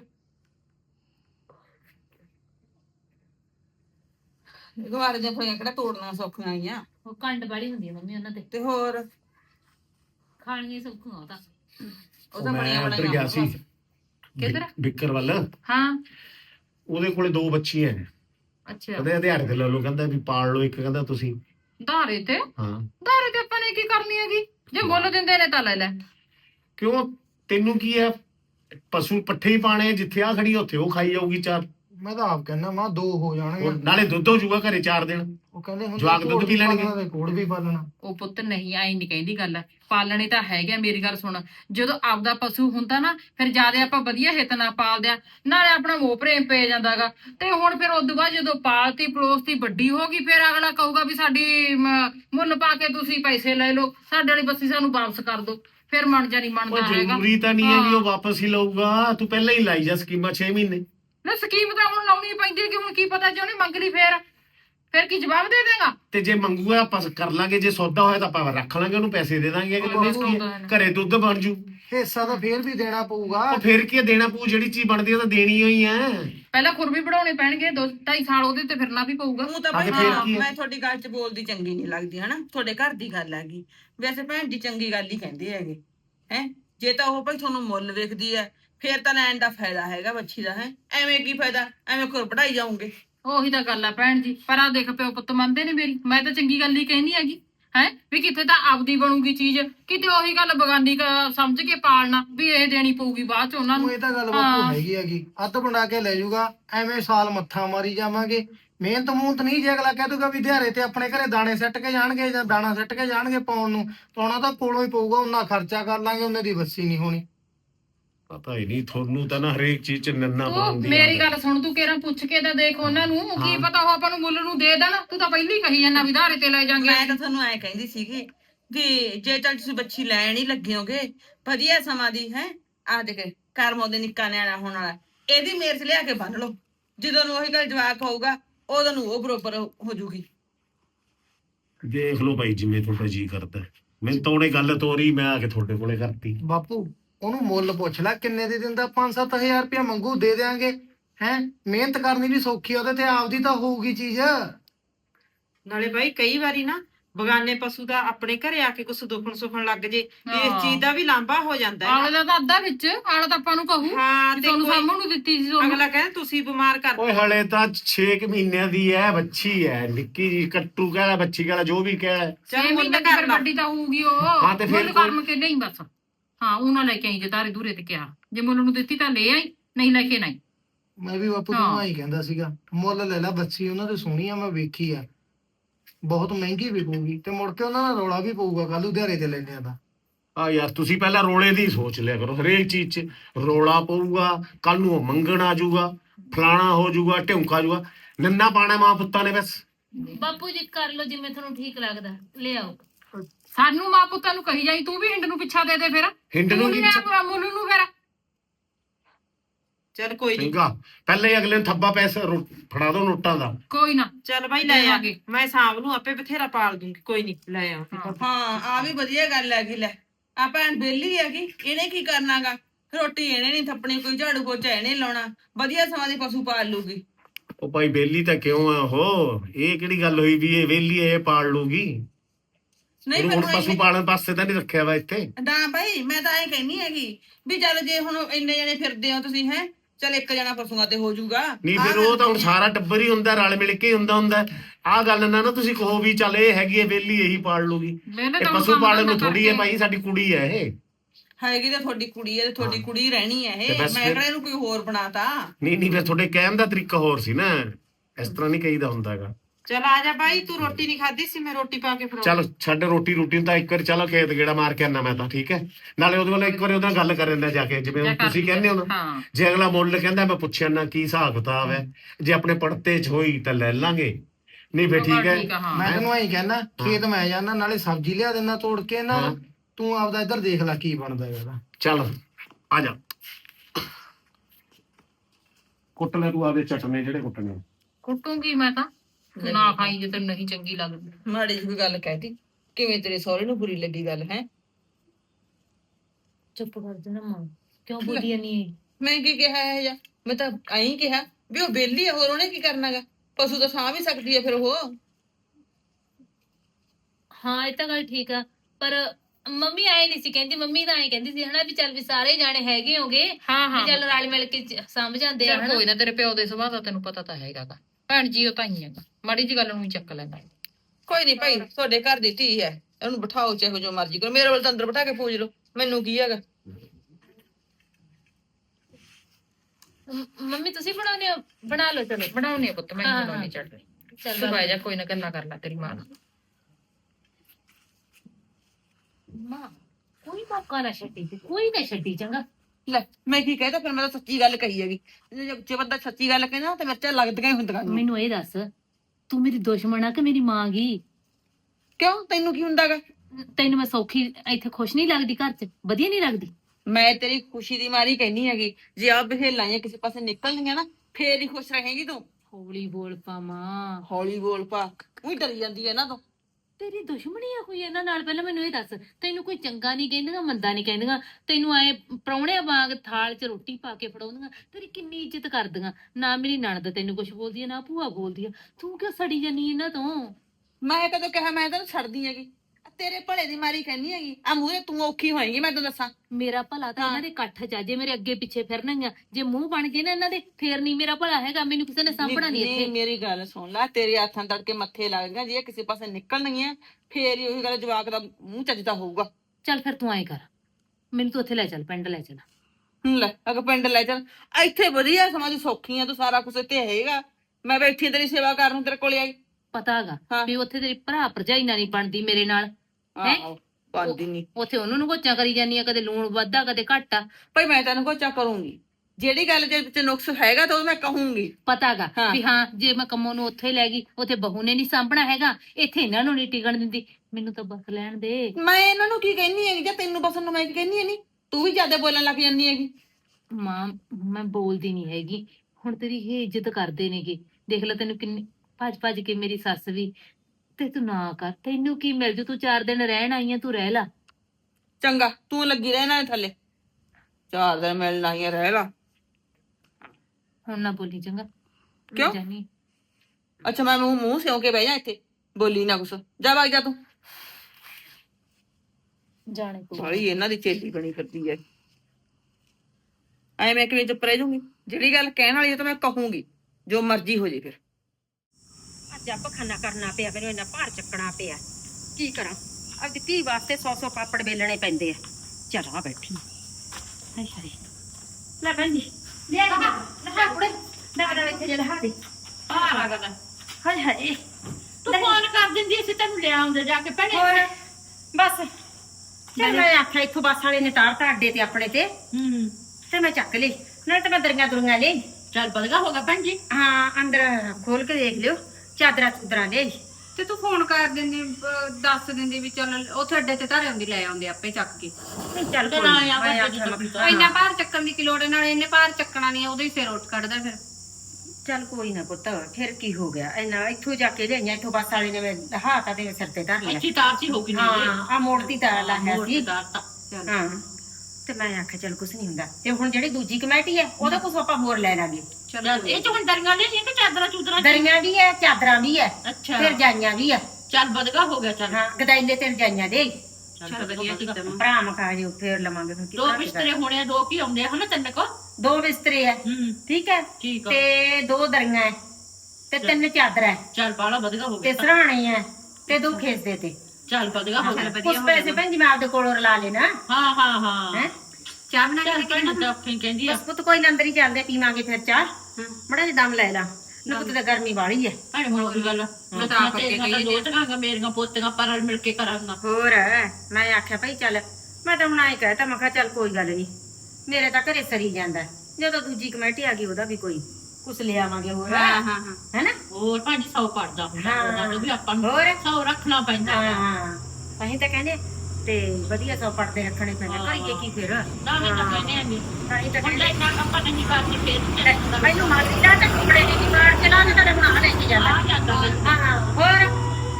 Speaker 5: ਗਵਾਰੇ ਦੀਆਂ ਫਲੀਆਂ ਕਿਹੜਾ ਤੋੜਨਾ ਸੌਖੀਆਂ ਆਈਆਂ।
Speaker 4: ਉਹ ਕੰਡ ਵਾਲੀ ਹੁੰਦੀ ਮੰਮੀ ਉਹਨਾਂ ਤੇ।
Speaker 5: ਤੇ ਹੋਰ?
Speaker 4: ਖਾਣੀਆਂ ਹੀ ਸੌਖੀਆਂ ਉਹ ਤਾਂ।
Speaker 5: ਉਹ ਤਾਂ
Speaker 6: ਮੈਂ
Speaker 5: ਬਣੀਆਂ
Speaker 6: ਉੱਧਰ
Speaker 5: ਬਣਾਈਆਂ
Speaker 6: ਗਿਆ ਸੀ।
Speaker 4: ਕਿੱਧਰ?
Speaker 6: ਬਿੱਕਰ ਵੱਲ
Speaker 4: ਹਾਂ।
Speaker 6: ਉਹਦੇ ਕੋਲੇ ਦੋ ਬੱਚੀਆਂ ਨੇ
Speaker 4: ਅੱਛਾ।
Speaker 6: ਕਹਿੰਦੇ ਦਿਹਾੜੇ ਤੇ ਲੈ ਲਓ ਕਹਿੰਦਾ ਵੀ ਪਾਲ ਲਓ ਇੱਕ ਕਹਿੰਦਾ ਤੁਸੀਂ।
Speaker 4: ਧਾਰੇ ਤੇ?
Speaker 6: ਹਾਂ।
Speaker 4: ਧਾਰੇ ਤੇ ਆਪਾਂ ਨੇ ਕੀ ਕਰਨੀ ਹੈਗੀ? ਜੇ ਮੁੱਲ ਦਿੰਦੇ ਨੇ ਤਾਂ ਲੈ ਲੈ।
Speaker 6: ਕਿਉਂ? ਤੈਨੂੰ ਕੀ ਹੈ ਪਸ਼ੂ ਪੱਠੇ ਹੀ ਪਾਣੇ ਜਿੱਥੇ ਆ ਖੜੀ ਉੱਥੇ ਉਹ ਖਾਈ ਜਾਊਗੀ ਚਾਰ।
Speaker 7: ਮੈਂ ਤਾਂ ਆਪ ਕਹਿੰਦਾ ਮਾਂ ਦੋ ਹੋ ਜਾਣਗੇ।
Speaker 6: ਨਾਲੇ ਦੁੱਧ ਹੋ ਜਾਊਗਾ ਘਰੇ ਚਾਰ ਦਿਨ।
Speaker 7: ਉਹ ਕਹਿੰਦੇ ਹੁਣ
Speaker 6: ਜਵਾਕ ਦੁੱਧ ਪੀ ਲੈਣਗੇ।
Speaker 7: ਕੋੜ ਵੀ ਪਾਲਣਾ।
Speaker 4: ਉਹ ਪੁੱਤ ਨਹੀਂ ਆਈ ਨਹੀਂ ਕਹਿੰਦੀ ਗੱਲ। ਪਾਲਣੇ ਤਾਂ ਹੈਗੇ ਮੇਰੀ ਗੱਲ ਸੁਣ। ਜਦੋਂ ਆਪਦਾ ਪਸ਼ੂ ਹੁੰਦਾ ਨਾ ਫਿਰ ਜ਼ਿਆਦਾ ਆਪਾਂ ਵਧੀਆ ਹਿੱਤ ਨਾਲ ਪਾਲਦੇ ਆ। ਨਾਲੇ ਆਪਣਾ ਮੋਹ ਪ੍ਰੇਮ ਪੈ ਜਾਂਦਾਗਾ। ਤੇ ਹੁਣ ਫਿਰ ਉਦੋਂ ਬਾਅਦ ਜਦੋਂ ਪਾਲਤੀ ਪਲੋਸਤੀ ਵੱਡੀ ਹੋ ਗਈ ਫਿਰ ਅਗਲਾ ਕਹੂਗਾ ਵੀ ਸਾਡੀ ਮ, ਮੁੱਲ ਪਾ ਕੇ ਤੁਸੀਂ ਪੈਸੇ ਲੈ ਲਓ। ਸਾਡੇ ਵਾਲੀ ਬੱਸੀ ਸਾਨੂੰ ਵਾਪਸ ਕਰ ਦਿਓ। ਫਿਰ ਮਨ ਜਾ ਨਹੀਂ
Speaker 6: ਉਹ
Speaker 4: ਮੰਨਦਾ ਹੈਗਾ।
Speaker 6: ਜ਼ਰੂਰੀ ਤਾਂ ਨਹੀਂ ਹੈ ਵੀ। ਉਹ ਵਾਪਸ ਹੀ ਲਊਗਾ। ਤੂੰ ਪਹਿਲਾਂ ਹੀ ਲਾਈ ਜਾ ਸਕੀਮਾਂ 6 ਮਹੀਨੇ।
Speaker 4: ਨਾ ਸਕੀਮ ਤਾਂ ਹੁਣ ਲਾਉਣੀ ਪੈਂਦੀ ਹੈ ਕਿ ਹੁਣ ਕੀ ਪਤਾ ਜੇ ਉਹਨੇ ਮੰਗ ਲਈ ਫੇਰ। ਫਿਰ ਕੀ ਜਵਾਬ ਦੇ ਦੇਗਾ?
Speaker 6: ਤੇ ਜੇ ਮੰਗੂਗਾ ਆਪਾਂ ਕਰ ਲਾਂਗੇ ਜੇ ਸੌਦਾ ਹੋਇਆ ਤਾਂ ਆਪਾਂ ਰੱਖ ਲਾਂਗੇ ਉਹਨੂੰ ਪੈਸੇ ਦੇ ਦਾਂਗੇ ਕੀ ਹੈ? ਘਰੇ ਦੁੱਧ ਬਣ ਜੂ।
Speaker 7: ਹਿੱਸਾ ਤਾਂ ਫੇਰ ਵੀ ਦੇਣਾ ਪਊਗਾ।
Speaker 6: ਉਹ ਫਿਰ ਕੀ ਹੈ, ਦੇਣਾ ਪਊ ਜਿਹੜੀ ਚੀਜ਼ ਬਣਦੀ ਉਹ ਤਾਂ ਦੇਣੀ ਹੋਈ ਹੈ
Speaker 4: ਪਹਿਲਾਂ ਖੁਰ ਵੀ ਵਧਾਉਣੇ ਪੈਣਗੇ ਦੋ ਢਾਈ ਸਾਲ ਉਹਦੇ ਤੇ ਫਿਰਨਾ ਵੀ ਪਊਗਾ।
Speaker 5: ਤੂੰ ਤਾਂ ਭਾਈ ਹਾਂ,
Speaker 6: ਹੈ?
Speaker 5: ਮੈਂ ਤੁਹਾਡੀ ਗੱਲ 'ਚ ਬੋਲਦੀ ਚੰਗੀ ਨਹੀਂ ਲੱਗਦੀ ਹਨਾ? ਤੁਹਾਡੇ ਘਰ ਦੀ ਗੱਲ ਹੈਗੀ। ਵੈਸੇ ਭੈਣ ਦੀ ਚੰਗੀ ਗੱਲ ਹੀ ਕਹਿੰਦੇ ਹੈਗੇ। ਹੈ? ਜੇ ਤਾਂ ਉਹ ਭਾਈ ਤੁਹਾਨੂੰ ਮੁੱਲ ਵੇਖਦੀ ਹੈ ਫੇਰ ਤਾਂ ਲੈਣ ਦਾ ਫਾਇਦਾ ਹੈਗਾ ਬੱਚੀ ਦਾ ਹੈ? ਐਵੇਂ ਕੀ ਫਾਇਦਾ? ਐਵੇਂ ਖੁਰ ਪੜਾਈ ਜਾਉਂਗੇ
Speaker 4: ਉਹੀ ਤਾਂ ਗੱਲ ਆ ਭੈਣ ਜੀ। ਪਰ ਆ ਦੇਖ ਪਿਓ ਪੁੱਤ ਮੰਨਦੇ ਨੇ ਮੇਰੀ? ਮੈਂ ਤਾਂ ਚੰਗੀ ਗੱਲ ਹੀ ਕਹਿਨੀ ਹੈਗੀ ਹੈ? ਵੀ ਕਿਤੇ ਤਾਂ ਆਪਦੀ ਬਣੂਗੀ ਚੀਜ਼। ਕਿਤੇ ਉਹੀ ਗੱਲ ਬਗਾਨੀ ਕ- ਸਮਝ ਕੇ ਪਾਲਣਾ ਵੀ ਇਹ ਦੇਣੀ ਪਊਗੀ ਬਾਅਦ ਚ ਉਹਨਾਂ
Speaker 7: ਉਹ
Speaker 4: ਨੂੰ
Speaker 7: ਇਹ ਤਾਂ ਗੱਲ ਬਾਪੂ
Speaker 4: ਹਾਂ।
Speaker 7: ਹੈਗੀ ਹੈਗੀ। ਅੱਧ ਬਣਾ ਕੇ ਲੈ ਜਾਊਗਾ ਐਵੇਂ ਸਾਲ ਮੱਥਾ ਮਾਰੀ ਜਾਵਾਂਗੇ। ਮਿਹਨਤ ਮੂਹਨਤ ਨਹੀਂ ਜੇ ਅਗਲਾ ਕਹਿ ਦੂਗਾ ਵੀ ਦਿਹਾੜੇ ਤੇ ਆਪਣੇ ਘਰੇ ਦਾਣੇ ਸੱਟ ਕੇ ਜਾਣਗੇ ਜਾਂ ਦਾਣਾ ਸੱਟ ਕੇ ਜਾਣਗੇ ਪਾਉਣ ਨੂੰ ਪਾਉਣਾ ਤਾਂ ਕੋਲੋਂ ਹੀ ਪਊਗਾ ਉਹਨਾਂ ਖਰਚਾ ਕਰ ਲਾਂਗੇ ਉਹਨਾਂ ਦੀ ਵੱਸੀ ਨਹੀਂ ਹੋਣੀ।
Speaker 6: ਪਤਾ ਹੀ ਨਹੀਂ ਤੁਹਾਨੂੰ ਤਾਂ ਨਾ ਹਰੇਕ ਚੀਜ਼ 'ਚ ਨੰਨਾ
Speaker 4: ਤੂੰ
Speaker 6: ਬਣਾਉਂਦੀ
Speaker 4: ਮੇਰੀ ਗੱਲ ਸੁਣ ਤੂੰ ਕਿਹੜਾ ਪੁੱਛ ਕੇ ਤਾਂ ਦੇਖ ਉਹਨਾਂ ਨੂੰ ਕੀ ਪਤਾ ਉਹ ਆਪਾਂ ਨੂੰ ਮੁੱਲ ਨੂੰ ਦੇ ਦੇਣ ਤੂੰ ਤਾਂ ਪਹਿਲਾਂ ਹੀ ਕਹੀ ਜਾਂਦਾ ਵੀ ਧਾਰੇ ਤੇ ਲੈ ਜਾਾਂਗੇ।
Speaker 5: ਮੈਂ ਤਾਂ ਤੁਹਾਨੂੰ ਐ ਕਹਿੰਦੀ ਸੀਗੀ ਕਿ ਜੇ ਚੱਲ ਤੁਸੀਂ ਬੱਚੀ ਲੈਣ ਹੀ ਲੱਗੇ ਹੋਗੇ ਵਧੀਆ ਸਮਾਂ ਦੀ ਹੈ ਆ ਦੇਖ ਕਰਮੋਂ ਦੇ ਨਿੱਕਾ ਨਿਆਣਾ ਹੋਣ ਵਾਲਾ ਇਹਦੀ ਮੇਰ 'ਚ ਲਿਆ ਕੇ ਬੰਨ ਲਓ। ਜਦੋਂ ਨੂੰ ਉਹੀ ਗੱਲ ਜਵਾਕ ਹੋਊਗਾ ਉਦੋਂ ਨੂੰ ਉਹ ਬਰੋਬਰ ਹੋ ਜੂਗੀ।
Speaker 6: ਦੇਖ ਲਓ ਭਾਈ ਜਿਵੇਂ ਤੁਹਾਡਾ ਜੀ ਕਰਦਾ। ਮੈਨੂੰ ਤਾਂ ਉਹਨੇ ਗੱਲ ਤੋਰੀ ਮੈਂ ਆ ਕੇ ਤੁਹਾਡੇ ਕੋਲੇ ਕਰਤੀ।
Speaker 7: ਬਾਪੂ ਉਹਨੂੰ ਮੁੱਲ ਪੁੱਛ ਲੈ ਕਿੰਨੇ ਦੇ ਦਿੰਦਾ? 5-7000 ਰੁਪਇਆ ਮੰਗੂ ਦੇ ਦੇਾਂਗੇ ਹੈ? ਮਿਹਨਤ ਕਰਨੀ ਵੀ ਸੌਖੀ ਆ ਉਹਦੇ ਤੇ ਆਪਦੀ ਤਾਂ ਹੋਊਗੀ ਚੀਜ਼।
Speaker 8: ਨਾਲੇ ਬਾਈ ਕਈ ਵਾਰੀ ਨਾ ਬਗਾਨੇ ਪਸ਼ੂ ਦਾ ਆਪਣੇ ਘਰੇ ਆ ਕੇ ਕੁਛ ਦੁੱਖਣ ਸੁਖਣ ਲੱਗ ਜੇ ਵੀ। ਇਸ ਚੀਜ਼ ਦਾ ਵੀ ਲਾਂਭਾ ਹੋ ਜਾਂਦਾ
Speaker 4: ਆਲੇ
Speaker 8: ਹੈ
Speaker 4: ਦਾ ਤਾਂ ਅੱਧਾ ਵਿੱਚ ਆਲੇ ਤਾਂ ਆਪਾਂ ਨੂੰ ਕਹੂ
Speaker 8: ਹਾਂ ਤੇ
Speaker 4: ਤੁਹਾਨੂੰ
Speaker 8: ਕੋਈ
Speaker 4: ਸਾਹਮਣ ਨੂੰ ਦਿੱਤੀ ਸੀ ਤੁਹਾਨੂੰ।
Speaker 8: ਅਗਲਾ ਕਹਿੰਦਾ ਤੁਸੀਂ ਬਿਮਾਰ ਕਰ
Speaker 6: ਓਏ ਹਲੇ ਤਾਂ 6 ਮਹੀਨਿਆਂ ਦੀ ਹੈ ਬੱਚੀ ਹੈ ਨਿੱਕੀ ਜੀ ਕੱਟੂ ਕਹਿ ਲੈ ਬੱਚੀ ਕਹਿ ਲੈ ਜੋ ਵੀ ਕਹਿ ਲੈ।
Speaker 8: ਚਲ
Speaker 4: ਛੇ
Speaker 8: ਮੁੱਲ
Speaker 4: ਮਹੀਨੇ ਦੀ
Speaker 8: ਕਰ
Speaker 4: ਫਿਰ
Speaker 8: ਲਾ।
Speaker 4: ਵੱਡੀ ਤਾਂ ਹੋਊਗੀ ਉਹ
Speaker 6: ਹਾਂ ਤੇ ਫਿਰ
Speaker 4: ਮੁੱਲ
Speaker 6: ਕੋਈ-
Speaker 4: ਕਰਮ ਕੇ ਨਹੀਂ ਬਸ। ਹਾਂ ਉਹਨਾਂ ਲੈ ਕੇ ਆਈ ਜੇ ਤਾਰੇ ਦੂਰੇ ਤੇ ਕਿਹਾ। ਜੇ ਮੁੱਲ ਨੂੰ ਦਿੱਤੀ ਤਾਂ ਲੈ ਆਈ ਨਹੀਂ ਲੈ ਕੇ ਨਹੀਂ।
Speaker 7: ਮੈਂ ਵੀ ਬਾਪੂ
Speaker 4: ਹਾਂ।
Speaker 7: ਆਈ ਕਹਿੰਦਾ ਸੀਗਾ ਮੁੱਲ ਲੈ ਲੈ ਬੱਚੀ ਉਹਨਾਂ ਦੇ ਸੋਹਣੀ ਆ ਮੈਂ ਵੇਖੀ ਆ। ਬਹੁਤ ਮਹਿੰਗੀ ਵਿਕੂਗੀ ਤੇ ਮੁੜ ਕੇ ਉਹਨਾਂ ਦਾ ਰੌਲਾ ਵੀ ਪਊਗਾ ਕੱਲੂ ਦਿਹਾੜੇ ਤੇ ਲੈਣੇ ਆ ਤਾਂ।
Speaker 6: ਆ ਯਾਰ ਤੁਸੀਂ ਪਹਿਲਾਂ ਰੋਲੇ ਦੀ ਸੋਚ ਲਿਆ ਕਰੋ ਹਰੇਕ ਚੀਜ਼ 'ਚ ਰੋਲਾ ਪਊਗਾ ਕੱਲ ਨੂੰ ਉਹ ਮੰਗਣ ਆ ਜਾਊਗਾ ਫਲਾਣਾ ਹੋ ਜਾਊਗਾ ਢਿਉਂਕਾ ਜਾਊਗਾ। ਨੰਨਾ ਪਾਣਾ ਮਾਂ ਪੁੱਤਾਂ ਨੇ ਬਸ।
Speaker 4: ਬਾਪੂ ਜੀ ਕਰ ਲਓ ਜਿਵੇਂ ਤੁਹਾਨੂੰ ਠੀਕ ਲੱਗਦਾ ਲੈ ਆਓ। ਸਾਨੂੰ ਮਾਂ ਪੁੱਤਾਂ ਨੂੰ ਕਹੀ ਜਾਈ ਤੂੰ ਵੀ ਹਿੰਡ ਨੂੰ ਪਿੱਛਾ ਦੇ ਦੇ ਫਿਰ।
Speaker 6: ਹਿੰਡ ਨੂੰ
Speaker 4: ਨਹੀਂ ਆ ਮੁੱਲ ਨੂੰ ਫਿਰ।
Speaker 8: ਚਲ ਕੋਈ ਨਹੀਂ
Speaker 6: ਚੰਗਾ। ਪਹਿਲੇ ਹੀ ਅਗਲੇ ਨੂੰ ਥੱਬਾ ਪੈਸੇ ਰੋ- ਫੜਾ ਦੋ ਨੋਟਾਂ ਦਾ।
Speaker 4: ਕੋਈ ਨਾ।
Speaker 8: ਚਲ ਬਾਈ
Speaker 4: ਲੈ
Speaker 8: ਲੈ ਆ। ਮੈਂ ਸ਼ਾਮ ਨੂੰ ਆਪੇ ਬਥੇਰਾ ਪਾਲ ਦੂੰਗੀ। ਕੋਈ ਨਹੀਂ ਲੈ ਆ।
Speaker 5: ਹਾਂ। ਆ ਵੀ ਵਧੀਆ ਗੱਲ ਹੈਗੀ ਲੈ। ਆ ਭੈਣ ਬੇਲੀ ਹੈਗੀ ਇਹਨੇ ਕੀ ਕਰਨਾਗਾ? ਰੋਟੀ ਇਹਨੇ ਨਹੀਂ ਥੱਪਣੀ ਕੋਈ ਝਾੜੂ ਪੋਚਾ ਇਹਨੇ ਲਾਉਣਾ। ਵਧੀਆ ਸਮਾਂ ਦੀ ਪਸ਼ੂ ਪਾਲ ਲੂਗੀ।
Speaker 6: ਉਹ ਭਾਈ ਬੇਲੀ ਤਾਂ ਕਿਉਂ ਆ ਉਹ? ਇਹ ਕਿਹੜੀ ਗੱਲ ਹੋਈ ਵੀ ਇਹ ਵੇਲੀ ਇਹ ਪਾਲ ਲੂਗੀ?
Speaker 5: ਨਹੀਂ
Speaker 6: ਹੁਣ ਪਸ਼ੂ ਪਾਲਣ ਪਾਸੇ ਤਾਂ ਨਹੀਂ ਰੱਖਿਆ ਵਾ ਇੱਥੇ।
Speaker 5: ਨਾ ਭਾਈ ਮੈਂ ਤਾਂ ਐਂ ਕਹਿੰਨੀ ਹੈਗੀ ਵੀ ਚੱਲ ਜੇ ਹੁਣ ਇੰਨੇ ਜਣੇ ਫਿਰਦੇ ਹੋ ਤੁਸੀਂ ਹੈ ਚੱਲ ਇੱਕ ਜਣਾ ਪਸ਼ੂਆਂ ਤੇ ਹੋ ਜਾਊਗਾ।
Speaker 6: ਨਹੀਂ ਫਿਰ ਉਹ ਤਾਂ ਹੁਣ। ਸਾਰਾ ਟੱਬਰ ਹੀ ਹੁੰਦਾ ਰਲ ਮਿਲ ਕੇ ਹੀ ਹੁੰਦਾ ਹੁੰਦਾ। ਆਹ ਗੱਲ ਨਾ ਨਾ ਤੁਸੀਂ ਕਹੋ ਵੀ ਚੱਲ ਇਹ ਹੈਗੀ ਹੈ ਵੇਲੀ ਇਹੀ ਪਾਲ ਲੂਗੀ।
Speaker 4: ਮਿਹਨਤ
Speaker 6: ਇਹ
Speaker 4: ਤਾਂ
Speaker 6: ਪਸ਼ੂ ਪਾਲਣ ਨੂੰ ਥੋੜੀ ਹੈ। ਭਾਈ ਸਾਡੀ ਕੁੜੀ ਹੈ ਇਹ।
Speaker 5: ਹੈਗੀ ਤਾਂ ਤੁਹਾਡੀ ਕੁੜੀ ਹੈ ਤੇ ਤੁਹਾਡੀ। ਕੁੜੀ ਰਹਿਣੀ ਹੈ ਇਹ। ਮੈਂ ਕਿਹੜਾ ਇਹਨੂੰ ਕੋਈ ਹੋਰ ਬਣਾਤਾ।
Speaker 6: ਨਹੀਂ ਨਹੀਂ ਫਿਰ ਤੁਹਾਡੇ ਕਹਿਣ ਦਾ ਤਰੀਕਾ ਹੋਰ ਸੀ ਨਾ। ਇਸ ਤਰ੍ਹਾਂ ਨਹੀਂ ਕਹੀਦਾ ਹੁੰਦਾਗਾ
Speaker 8: ਚਲ ਆ ਜਾ ਬਾਈ ਤੂੰ ਰੋਟੀ ਨਹੀਂ ਖਾਧੀ ਸੀ ਮੈਂ ਰੋਟੀ ਪਾ ਕੇ ਫੜਾ
Speaker 6: ਚੱਲ ਛੱਡ ਰੋਟੀ ਰੂਟੀ ਨੂੰ ਤਾਂ ਇੱਕ ਵਾਰੀ ਚਲੋ ਖੇਤ ਗੇੜਾ ਮਾਰ ਕੇ ਆਣਾ ਮੈਂ ਤਾਂ ਠੀਕ ਹੈ? ਨਾਲੇ ਉਹਦੇ ਵੱਲ ਇੱਕ ਵਾਰੀ ਉਹਦਾ ਗੱਲ ਕਰ ਲੈਂਦਾ ਜਾ ਕੇ ਜਿਵੇਂ ਹੁਣ ਤੁਸੀਂ ਕਹਿੰਦੇ ਹੋ ਨਾ
Speaker 4: ਹਾਂ।
Speaker 6: ਜੇ ਅਗਲਾ ਮੁੱਲ ਕਹਿੰਦਾ ਮੈਂ ਪੁੱਛਿਆ ਨਾ ਕੀ ਹਿਸਾਬ ਕਿਤਾਬ ਹੈ ਜੇ ਆਪਣੇ ਪੜਤੇ ਚ ਹੋਈ ਤਾਂ ਲੈ ਲਾਂਗੇ। ਨਹੀਂ ਫੇ ਠੀਕ ਹੈ?
Speaker 4: ਠੀਕ ਆ ਹਾਂ।
Speaker 7: ਮੈਂ ਤੈਨੂੰ ਐਂ ਕਹਿਣਾ ਖੇਤ ਮੈਂ ਜਾਣਾ ਨਾਲੇ ਸਬਜ਼ੀ ਲਿਆ ਦਿੰਦਾ ਤੋੜ ਕੇ ਨਾ
Speaker 6: ਹਾਂ।
Speaker 7: ਤੂੰ ਆਪਦਾ ਇੱਧਰ ਦੇਖ ਲੈ ਕੀ ਬਣਦਾ ਹੈਗਾ
Speaker 6: ਚੱਲ ਆ ਜਾ। ਕੁੱਟ ਲੈ ਤੂੰ ਆਵੇ ਚਟਨੇ ਜਿਹੜੇ ਕੁੱਟਣੇ। ਆ।
Speaker 4: ਕੁੱਟੂਗੀ ਮੈਂ ਤੂੰ। ਨਾ ਖਾਈ ਜੇ ਤੈਨੂੰ ਨਹੀਂ ਚੰਗੀ ਲੱਗਦੀ।
Speaker 5: ਮਾੜੀ ਜਿਹੀ ਕੋਈ ਗੱਲ ਕਹਿਤੀ ਕਿਵੇਂ ਤੇਰੇ ਸਹੁਰੇ ਨੂੰ ਬੁਰੀ ਲੱਗੀ ਗੱਲ ਹੈ?
Speaker 3: ਚੁੱਪ ਕਰ ਦੇ ਨਾ ਮਾਂ ਕਿਉਂ ਬੋਲੀ ਨਹੀਂ
Speaker 5: ਮੈਂ ਕੀ ਕਿਹਾ ਹੈ ਜਾਂ ਮੈਂ ਤਾਂ ਐਂ ਕਿਹਾ ਵੀ ਉਹ ਬੇਲੀ ਆ ਹੋਰ ਉਹਨੇ ਕੀ ਕਰਨਾਗਾ? ਪਸ਼ੂ ਤਾਂ ਸਾਂਭ ਹੀ ਸਕਦੀ ਹੈ ਫਿਰ ਉਹ।
Speaker 9: ਹਾਂ ਇਹ ਤਾਂ ਗੱਲ ਠੀਕ ਆ ਪਰ ਮੰਮੀ ਆਏ ਨਹੀਂ ਸੀ ਕਹਿੰਦੀ ਮੰਮੀ ਤਾਂ ਐਂ ਕਹਿੰਦੀ ਸੀ ਹਨਾ ਵੀ ਚੱਲ ਵੀ ਸਾਰੇ ਜਾਣੇ ਹੈਗੇ ਹੋਗੇ
Speaker 4: ਹਾਂ ਹਾਂ।
Speaker 9: ਵੀ ਚੱਲ ਰਲ ਮਿਲ ਕੇ ਸਮਝ ਜਾਂਦੇ ਆ
Speaker 4: ਚੱਲ
Speaker 9: ਹਨਾ।
Speaker 4: ਕੋਈ ਨਾ ਤੇਰੇ ਪਿਓ ਦੇ ਸੁਭਾਅ ਦਾ ਤੈਨੂੰ ਪਤਾ ਤਾਂ ਹੈਗਾ ਭੈਣ ਜੀ ਉਹ ਤਾਂ ਹੀ ਹੈਗਾ ਮਾੜੀ ਜੀ ਗੱਲ ਨੂੰ ਹੀ ਚੱਕ ਲੈਂਦਾ।
Speaker 5: ਕੋਈ ਨਹੀਂ ਭਾਈ ਤੁਹਾਡੇ ਘਰ ਦੀ ਧੀ ਹੈ ਉਹਨੂੰ ਬਿਠਾਓ ਚਾਹੇ ਜੋ ਮਰਜ਼ੀ ਕਰੋ ਮੇਰੇ ਵੱਲ ਤਾਂ ਅੰਦਰ ਬਿਠਾ ਕੇ ਪੂਜ ਲਓ ਮੈਨੂੰ ਕੀ ਹੈਗਾ?
Speaker 9: ਮੰਮੀ ਤੁਸੀਂ ਬਣਾਉਂਦੇ ਹੋ? ਬਣਾ ਲਓ ਚਲੋ
Speaker 4: ਬਣਾਉਣੀ ਆ ਪੁੱਤ ਮੈਂ
Speaker 9: ਹਾਂ,
Speaker 4: ਬਣਾਉਣੀ
Speaker 9: ਹਾਂ।
Speaker 4: ਚੜਨੀ
Speaker 9: ਚੱਲ
Speaker 4: ਤੂੰ ਬਹਿ ਜਾ ਕੋਈ ਨਾ ਗੱਲਾਂ ਕਰ ਲੈ ਤੇਰੀ ਮਾਂ ਨਾਲ।
Speaker 9: ਮਾਂ ਕੋਈ ਮੌਕਾ ਨਾ ਛੱਡੀ ਤੇ ਕੋਈ ਨਾ ਛੱਡੀ ਚੰਗਾ।
Speaker 5: ਲੈ ਮੈਂ ਕੀ ਕਹਿਤਾ ਫਿਰ ਮੈਂ ਤਾਂ ਸੱਚੀ ਗੱਲ ਕਹੀ ਹੈਗੀ। ਜੇ ਜੇ ਬੰਦਾ ਸੱਚੀ ਗੱਲ ਕਹਿੰਦਾ ਤੇ ਮਿਰਚਾਂ ਲੱਗਦੀਆਂ ਹੀ ਹੁੰਦੀਆਂ। ਨੇ।
Speaker 9: ਮੈਨੂੰ ਇਹ ਦੱਸ ਤੂੰ ਮੇਰੀ ਦੁਸ਼ਮਣ ਆ ਕਿ ਮੇਰੀ ਮਾਂ ਗੀ?
Speaker 5: ਕਿਉਂ? ਤੈਨੂੰ ਕੀ ਹੁੰਦਾਗਾ?
Speaker 9: ਤੈਨੂੰ ਮੈਂ ਸੌਖੀ ਇੱਥੇ ਖੁਸ਼ ਨਹੀਂ ਲੱਗਦੀ ਘਰ 'ਚ? ਵਧੀਆ ਨਹੀਂ ਲੱਗਦੀ?
Speaker 5: ਮੈਂ ਤੇਰੀ ਖੁਸ਼ੀ ਦੀ ਮਾਰੀ ਕਹਿਨੀ ਹੈਗੀ ਜੇ ਆ ਬਹੇਲਾਂ ਜਾਂ ਕਿਸੇ ਪਾਸੇ ਨਿਕਲਣਗੀਆਂ ਨਾ ਫੇਰ ਹੀ ਖੁਸ਼ ਰਹੇਂਗੀ ਤੂੰ।
Speaker 9: ਹੌਲੀ ਬੋਲ ਪਾ ਮਾਂ।
Speaker 5: ਹੌਲੀ ਬੋਲ ਪਾ। ਉਹੀ ਡਰੀ ਜਾਂਦੀ ਹੈ ਨਾ ਤੂੰ।
Speaker 9: ਤੇਰੀ ਦੁਸ਼ਮਣੀ ਆ ਕੋਈ ਇਹਨਾਂ ਨਾਲ? ਪਹਿਲਾਂ ਮੈਨੂੰ ਇਹ ਦੱਸ, ਤੈਨੂੰ ਕੋਈ ਚੰਗਾ ਨਹੀਂ ਕਹਿੰਦੀਆਂ, ਮੰਦਾ ਨਹੀਂ ਕਹਿੰਦੀਆਂ? ਤੈਨੂੰ ਐ ਪ੍ਰਾਹੁਣਿਆਂ ਵਾਂਗ ਥਾਲ 'ਚ ਰੋਟੀ ਪਾ ਕੇ ਫੜਾਉਂਦੀਆਂ? ਤੇਰੀ ਕਿੰਨੀ ਇੱਜ਼ਤ ਕਰਦੀਆਂ? ਨਾ ਮੇਰੀ ਨਣਦ ਤੈਨੂੰ ਕੁਝ ਬੋਲਦੀ ਆ, ਨਾ ਭੂਆ ਬੋਲਦੀ ਆ। ਤੂੰ ਕਿਉਂ ਸੜੀ ਜਾਨੀ ਇਹਨਾਂ ਤੋਂ?
Speaker 5: ਮੈਂ ਕਦੋਂ ਕਿਹਾ, ਮੈਂ ਤੈਨੂੰ ਛੱਡਦੀ ਹੈਗੀ। ਆ ਤੇਰੇ ਭਲੇ ਦੀ ਮਾਰੀ ਕਹਿਨੀ ਹੈਗੀ। ਆ ਮੂਹਰੇ ਤੂੰ ਔਖੀ ਹੋਏਗੀ ਮੈਂ ਤੈਨੂੰ ਦੱਸਾਂ।
Speaker 9: ਮੇਰਾ ਭਲਾ ਤਾਂ ਇਹਨਾਂ ਦੇ ਇਕੱਠ 'ਚ ਆ ਜੇ ਮੇਰੇ ਅੱਗੇ ਪਿੱਛੇ ਫਿਰਨਗੀਆਂ। ਜੇ ਮੂੰਹ ਬਣ ਗਏ ਨਾ ਇਹਨਾਂ ਦੇ ਫੇਰ ਨਹੀਂ ਮੇਰਾ ਭਲਾ ਹੈਗਾ ਮੈਨੂੰ ਕਿਸੇ ਨੇ ਸਾਂਭਣਾ ਨਹੀਂ ਇੱਥੇ।
Speaker 5: ਮੇਰੀ ਗੱਲ ਸੁਣ ਲੈ ਤੇਰੇ ਹੱਥਾਂ ਤੜਕੇ ਮੱਥੇ ਲੱਗ ਗਿਆ ਜੇ ਕਿਸੇ ਪਾਸੇ ਨਿਕਲਣਗੀਆਂ ਫੇਰ ਹੀ ਉਹੀ ਗੱਲ ਜਵਾਕ ਦਾ ਮੂੰਹ ਚੱਜਦਾ ਹੋਊਗਾ।
Speaker 9: ਚੱਲ ਫਿਰ ਤੂੰ ਐਂ ਕਰ ਮੈਨੂੰ ਤੂੰ ਉੱਥੇ ਲੈ ਚੱਲ ਪਿੰਡ ਲੈ ਚੱਲ।
Speaker 5: ਹੁਣ ਲੈ ਅਗ ਪਿੰਡ ਲੈ ਚੱਲ। ਇੱਥੇ ਵਧੀਆ ਸਮਾਂ ਦੀ ਸੌਖੀ ਆ ਤੂੰ ਸਾਰਾ ਕੁਝ ਇੱਥੇ ਹੈਗਾ। ਮੈਂ ਬੈਠੀ ਤੇਰੀ ਸੇਵਾ ਕਰਨ ਨੂੰ ਤੇਰੇ ਕੋਲੇ ਆਈ।
Speaker 9: ਪਤਾ ਹੈਗਾ
Speaker 5: ਹਾਂ।
Speaker 9: ਵੀ ਉੱਥੇ ਤੇਰੀ ਭਰਾ ਭਰਜਾਈ ਨਾਲ ਨਹੀਂ ਬਣਦੀ ਮੇਰੇ ਨਾਲ। ਹੈਂ?
Speaker 5: ਆਹੋ ਬੰਦੀ ਨਹੀਂ
Speaker 9: ਉੱਥੇ ਉਹਨੂੰ ਨੂੰ ਗੋਚਾ ਕਰੀ ਜਾਂਦੀ ਆ ਕਦੇ ਲੂਣ ਵੱਧਾ ਕਦੇ ਘਟਾ
Speaker 5: ਭਾਈ ਮੈਂ ਤੈਨੂੰ ਕੋਚਾ ਕਰੂੰਗੀ। ਜਿਹੜੀ ਗੱਲ ਦੇ ਵਿੱਚ ਨੁਕਸ ਹੈਗਾ ਤਾਂ ਉਹ ਮੈਂ ਕਹੂੰਗੀ।
Speaker 9: ਪਤਾਗਾ
Speaker 5: ਹਾਂ।
Speaker 9: ਵੀ ਹਾਂ ਜੇ ਮੈਂ ਕੰਮੋਂ ਨੂੰ ਉੱਥੇ ਲੈ ਗਈ ਉੱਥੇ ਬਹੂ ਨੇ ਨਹੀਂ ਸਾਂਭਣਾ ਹੈਗਾ ਇੱਥੇ ਇਹਨਾਂ ਨੂੰ ਨਹੀਂ ਟਿਕਣ ਦਿੰਦੀ। ਮੈਨੂੰ ਤਾਂ ਬਸ ਲੈਣ ਦੇ।
Speaker 5: ਮੈਂ ਇਹਨਾਂ ਨੂੰ ਕੀ ਕਹਿਨੀ ਹੈਗੀ ਜਾਂ ਤੈਨੂੰ ਬਸਣ ਨੂੰ ਮੈਂ ਕੀ ਕਹਿਨੀ ਨਹੀਂ ਤੂੰ ਵੀ ਜ਼ਿਆਦਾ ਬੋਲਣ ਲੱਗ ਜਾਂਦੀ ਹੈਗੀ।
Speaker 9: ਮਾਂ ਮੈਂ ਬੋਲਦੀ ਨਹੀਂ ਹੈਗੀ। ਹੁਣ ਤੇਰੀ ਇਹ ਇੱਜ਼ਤ ਕਰਦੇ ਨੇਗੇ। ਦੇਖ ਲੈ ਤੈਨੂੰ ਕਿੰਨੀ ਭੱਜ ਭੱਜ ਕੇ ਮੇਰੀ ਸੱਸ ਵੀ ਤੇ ਤੂੰ ਨਾ ਕਰ ਤੈਨੂੰ ਕੀ ਮਿਲ ਜੂ? ਤੂੰ ਚਾਰ ਦਿਨ ਰਹਿਣ ਆਈ ਆ ਤੂੰ ਰਹਿ ਲਾ।
Speaker 5: ਚੰਗਾ ਤੂੰ ਲੱਗੀ ਰਹਿ ਇਹਨਾਂ ਦੇ ਥੱਲੇ। ਚਾਰ ਦਿਨ ਮਿਲਣਾ ਹੀ ਆ, ਰਹਿ ਲਾ।
Speaker 9: ਹੁਣ ਨਾ ਬੋਲੀ ਚੰਗਾ। ਮੈਂ
Speaker 5: ਕਿਉਂ?
Speaker 9: ਜਾਨੀ।
Speaker 5: ਅੱਛਾ ਮੈਂ ਮੂੰਹ ਮੂੰਹ ਸਿਉਂ ਕੇ ਬਹਿ ਜਾ ਇੱਥੇ। ਬੋਲੀ ਨਾ ਕੁਛ। ਜਾ ਵਗ ਜਾ ਤੂੰ।
Speaker 9: ਜਾਣੇ ਤੂੰ
Speaker 5: ਸਾਲੀ ਇਹਨਾਂ ਦੀ ਚੇਲੀ ਬਣੀ ਫਿਰਦੀ ਐ। ਐ ਮੈਂ ਕਿਵੇਂ ਚੁੱਪ ਰਹਿ ਜਾਊਂਗੀ ਜਿਹੜੀ ਗੱਲ ਕਹਿਣ ਵਾਲੀ ਹੈ ਤਾਂ ਮੈਂ ਕਹੂੰਗੀ। ਜੋ ਮਰਜ਼ੀ ਹੋ ਜੇ ਫਿਰ।
Speaker 2: ਅੱਜ ਪਖਾਨਾ ਕਰਨਾ ਪਿਆ ਮੈਨੂੰ ਇਹਨਾਂ ਭਾਰ ਚੱਕਣਾ ਪਿਆ ਕੀ ਕਰਾਂ ਆਪਦੀ ਧੀ ਵਾਸਤੇ 100 100 ਪਾਪੜ ਵੇਲਣੇ ਪੈਂਦੇ ਆ ਚਲ ਆ ਬੈਠੀ ਹਾਏ ਹਾਏ ਲੈ ਬੰਦੀ ਲੈ ਆ ਲੈ ਕੁੜੇ ਨਾ ਨਾ ਇੱਥੇ ਜਲ ਹਾ ਦੇ
Speaker 3: ਆ ਲੱਗਦਾ
Speaker 2: ਹਾਏ ਹਾਏ
Speaker 3: ਤੂੰ ਫੋਨ ਕਰ ਦਿੰਦੀ ਸੀ ਤੈਨੂੰ ਲੈ ਆਉਂਦੇ ਜਾ ਕੇ ਭੈਣੇ
Speaker 2: ਹੋਰ ਬਸ ਚਲ ਮੈਂ ਆਖਿਆ ਇੱਥੋਂ ਬੱਸ ਵਾਲੇ ਨੇ ਤਾਰ ਤਾਂ ਅੱਡੇ ਤੇ ਆਪਣੇ ਤੇ
Speaker 3: ਹੂੰ
Speaker 2: ਤੇ ਮੈਂ ਚੱਕ ਲਈ ਨਾਲੇ ਤਾਂ ਮੈਂ ਦਰੀਆਂ ਦੁਰੀਆਂ ਲਈ
Speaker 3: ਚੱਲ ਬਦਗਾ ਹੋਗਾ ਭੈਣ ਜੀ
Speaker 2: ਹਾਂ ਅੰਦਰ ਖੋਲ ਕੇ ਦੇਖ ਲਿਓ ਚਾਦਰਾਂ ਚੁਦਰਾਂ ਲਈ
Speaker 1: ਤੇ ਤੂੰ ਫੋਨ ਕਰ ਦਿੰਦੀ ਅਹ ਦੱਸ ਦਿੰਦੀ ਵੀ ਚੱਲ ਉੱਥੇ ਅੱਡੇ ਤੇ ਧਰੇ ਹੁੰਦੀ ਲੈ ਆਉਂਦੇ ਆਪੇ ਚੱਕ ਕੇ।
Speaker 2: ਨਹੀਂ ਚੱਲ ਕੋਈ
Speaker 3: ਨਾ
Speaker 2: ਮੈਂ ਆਖਿਆ ਮੈਂ-
Speaker 1: ਇੰਨਾ ਭਾਰ ਚੱਕਣ ਦੀ ਕੀ ਲੋੜ ਹੈ? ਨਾਲੇ ਇਹਨੇ ਭਾਰ ਚੱਕਣਾ ਨਹੀਂ ਉਹਦੇ ਹੀ ਸਿਰ ਉੱਠ ਕੱਢਦਾ ਫਿਰ।
Speaker 2: ਚੱਲ ਕੋਈ ਨਾ ਪੁੱਤ ਫਿਰ ਕੀ ਹੋ ਗਿਆ? ਇੰਨਾ ਇੱਥੋਂ ਜਾ ਕੇ ਲਿਆਈਆਂ ਇੱਥੋਂ ਬੱਸ ਵਾਲੇ ਨੇ ਮੈਂ ਹਾਤਾ ਦੇ ਸਿਰ ਤੇ ਧਰ ਲਿਆ।
Speaker 3: ਅੱਛੀ ਤਾਰ ਸੀ ਹੋਗੀ ਨਹੀਂ
Speaker 2: ਹਾਂ ਆ ਮੋੜਤੀ ਤਾਂ ਲਾਹਿਆ ਸੀ।
Speaker 3: ਤਾਰ
Speaker 1: ਚੱਲ।
Speaker 2: ਹਾਂ। ਤੇ ਮੈਂ ਆਖਿਆ ਚੱਲ ਕੁਛ ਨਹੀਂ ਹੁੰਦਾ। ਤੇ ਹੁਣ ਜਿਹੜੀ ਦੂਜੀ ਕਮੇਟੀ ਹੈ ਉਹਦਾ ਕੁਛ ਆਪਾਂ ਹੋਰ ਲੈ ਲਾਂਗੇ।
Speaker 3: ਚੱਲ ਇਹ ਚ ਹੁਣ ਦਰੀਆਂ ਲੈ ਕਿ ਚਾਦਰਾਂ ਚੂਦਰਾਂ?
Speaker 2: ਦਰੀਆਂ ਵੀ ਹੈ ਚਾਦਰਾਂ ਵੀ ਹੈ
Speaker 3: ਅੱਛਾ।
Speaker 2: ਫਿਰ ਜਾਈਆਂ ਵੀ ਹੈ।
Speaker 3: ਚੱਲ ਬਦਗਾ ਹੋ ਗਿਆ ਚੱਲ।
Speaker 2: ਹਾਂ ਗਦਾਈਲੇ ਤੇ ਰਜਾਈਆਂ ਦੇ।
Speaker 1: ਚੱਲ ਵਧੀਆ ਕੀਤਾ। ਮਾਂ
Speaker 2: ਭਰਾ ਮਕਾ ਜੋ ਫੇਰ ਲਵਾਂਗੇ ਫਿਰ
Speaker 3: ਦੋ ਬਿਸਤਰੇ ਹੋਣੇ ਆ ਦੋ ਕੀ ਆਉਂਦੇ ਆ ਹਨਾ ਤੈਨੂੰ ਕੋ
Speaker 2: ਦੋ ਬਿਸਤਰੇ ਹੈ
Speaker 3: ਹੂੰ।
Speaker 2: ਠੀਕ ਹੈ?
Speaker 3: ਆ।
Speaker 2: ਤੇ ਦੋ ਦਰੀਆਂ ਹੈ। ਤੇ ਤਿੰਨ ਚਾਦਰਾਂ ਹੈ।
Speaker 3: ਚੱਲ ਬਾਲਾ ਬਦਗਾ ਹੋ
Speaker 2: ਤੇ ਸਰਾਣੇ ਹੈ। ਤੇ ਦੋ ਖੇਸਦੇ ਤੇ।
Speaker 3: ਚੱਲ ਬਦਗਾ ਹੋ ਗਿਆ
Speaker 2: ਕੁਛ ਪੈਸੇ ਭੈਣ ਜੀ ਮੈਂ ਆਪਦੇ ਕੋਲੋਂ ਰਲਾ ਲੈਣਾ।
Speaker 3: ਹਾਂ ਹਾਂ ਹਾਂ।
Speaker 2: ਹੈ?
Speaker 1: ਚਾਹ ਬਣਾ ਕੇ
Speaker 3: ਚੱਲ
Speaker 1: ਕੇ
Speaker 3: ਭੈਣ ਕਹਿੰਦੀ ਆ।
Speaker 2: ਬਸ ਪੁੱਤ ਕੋਈ ਨਾ ਅੰਦਰ ਹੀ ਚੱਲਦੇ ਪੀਵਾਂਗੇ ਫਿਰ ਚਾਹ। ਮੜਾ ਜਿਹਾ ਦਮ ਲੈ ਲਾ। ਨੁਕਤ ਤਾਂ ਗਰਮੀ ਵਾਲੀ ਹੈ
Speaker 3: ਭੈਣੇ ਹੁਣ ਉਹੀ ਗੱਲ ਮੈਂ ਤਾਂ ਆਪ ਕੇ ਕਹੀ ਦੋਤੀਆਂ ਮੇਰੀਆਂ ਪੋਤੀਆਂ ਪਰ ਰਲ ਮਿਲ ਕੇ ਕਰਾਂਗਾ।
Speaker 2: ਹੋਰ ਮੈਂ ਆਖਿਆ ਭਾਈ ਚੱਲ ਮੈਂ ਤਾਂ ਹੁਣ ਆਏ ਕਹਿਤਾ ਮੈਂ ਕਿਹਾ ਚੱਲ ਕੋਈ ਗੱਲ ਨਹੀਂ ਮੇਰੇ ਤਾਂ ਘਰੇ ਸਰੀ ਜਾਂਦਾ। ਹੈ। ਜਦੋਂ ਦੂਜੀ ਕਮੇਟੀ ਆ ਗਈ ਉਹਦਾ ਵੀ ਕੋਈ ਕੁਛ ਲੈ ਆਵਾਂਗੇ ਹੋਰ
Speaker 1: ਹਾਂ ਹਾਂ ਹਾਂ।
Speaker 2: ਹੈਨਾ?
Speaker 3: ਹੋਰ ਪੰਜ ਸੌ ਪੜਦਾ ਹੁੰਦਾ
Speaker 2: ਹਾਂ।
Speaker 3: ਉਹਨਾਂ ਨੂੰ ਵੀ ਆਪਾਂ ਨੂੰ
Speaker 2: ਹੋਰ?
Speaker 3: ਸੌ ਰੱਖਣਾ ਪੈਂਦਾ।
Speaker 2: ਹਾਂ ਹਾਂ। ਅਸੀਂ ਤਾਂ ਕਹਿੰਦੇ ਤੇ ਵਧੀਆ ਸੌ ਪੜਦੇ ਰੱਖਣੇ ਪੈਂਦੇ। ਕਰੀਏ ਕੀ ਫਿਰ?
Speaker 3: ਤਾਂ ਕਹਿੰਦੇ ਆਂਗੇ
Speaker 2: ਅਸੀਂ ਤਾਂ
Speaker 3: ਹੁਣ
Speaker 2: ਕਹਿੰਦੇ
Speaker 3: ਲੈ ਨਾ ਆਪਾਂ ਨਹੀਂ ਕਰਨੀ ਫੇਰ
Speaker 2: ਮੈਨੂੰ ਮਾਰੀ ਦਾ ਤਾਂ ਕੱਪੜੇ ਦੀ ਬਾੜ ਚਲਾ ਕੇ ਤਾਂ ਬਣਾ ਲੈ ਕੇ ਜਾਂਦਾ
Speaker 3: ਆ ਜਾਂਦਾ
Speaker 2: ਹਾਂ ਹਾਂ। ਹੋਰ?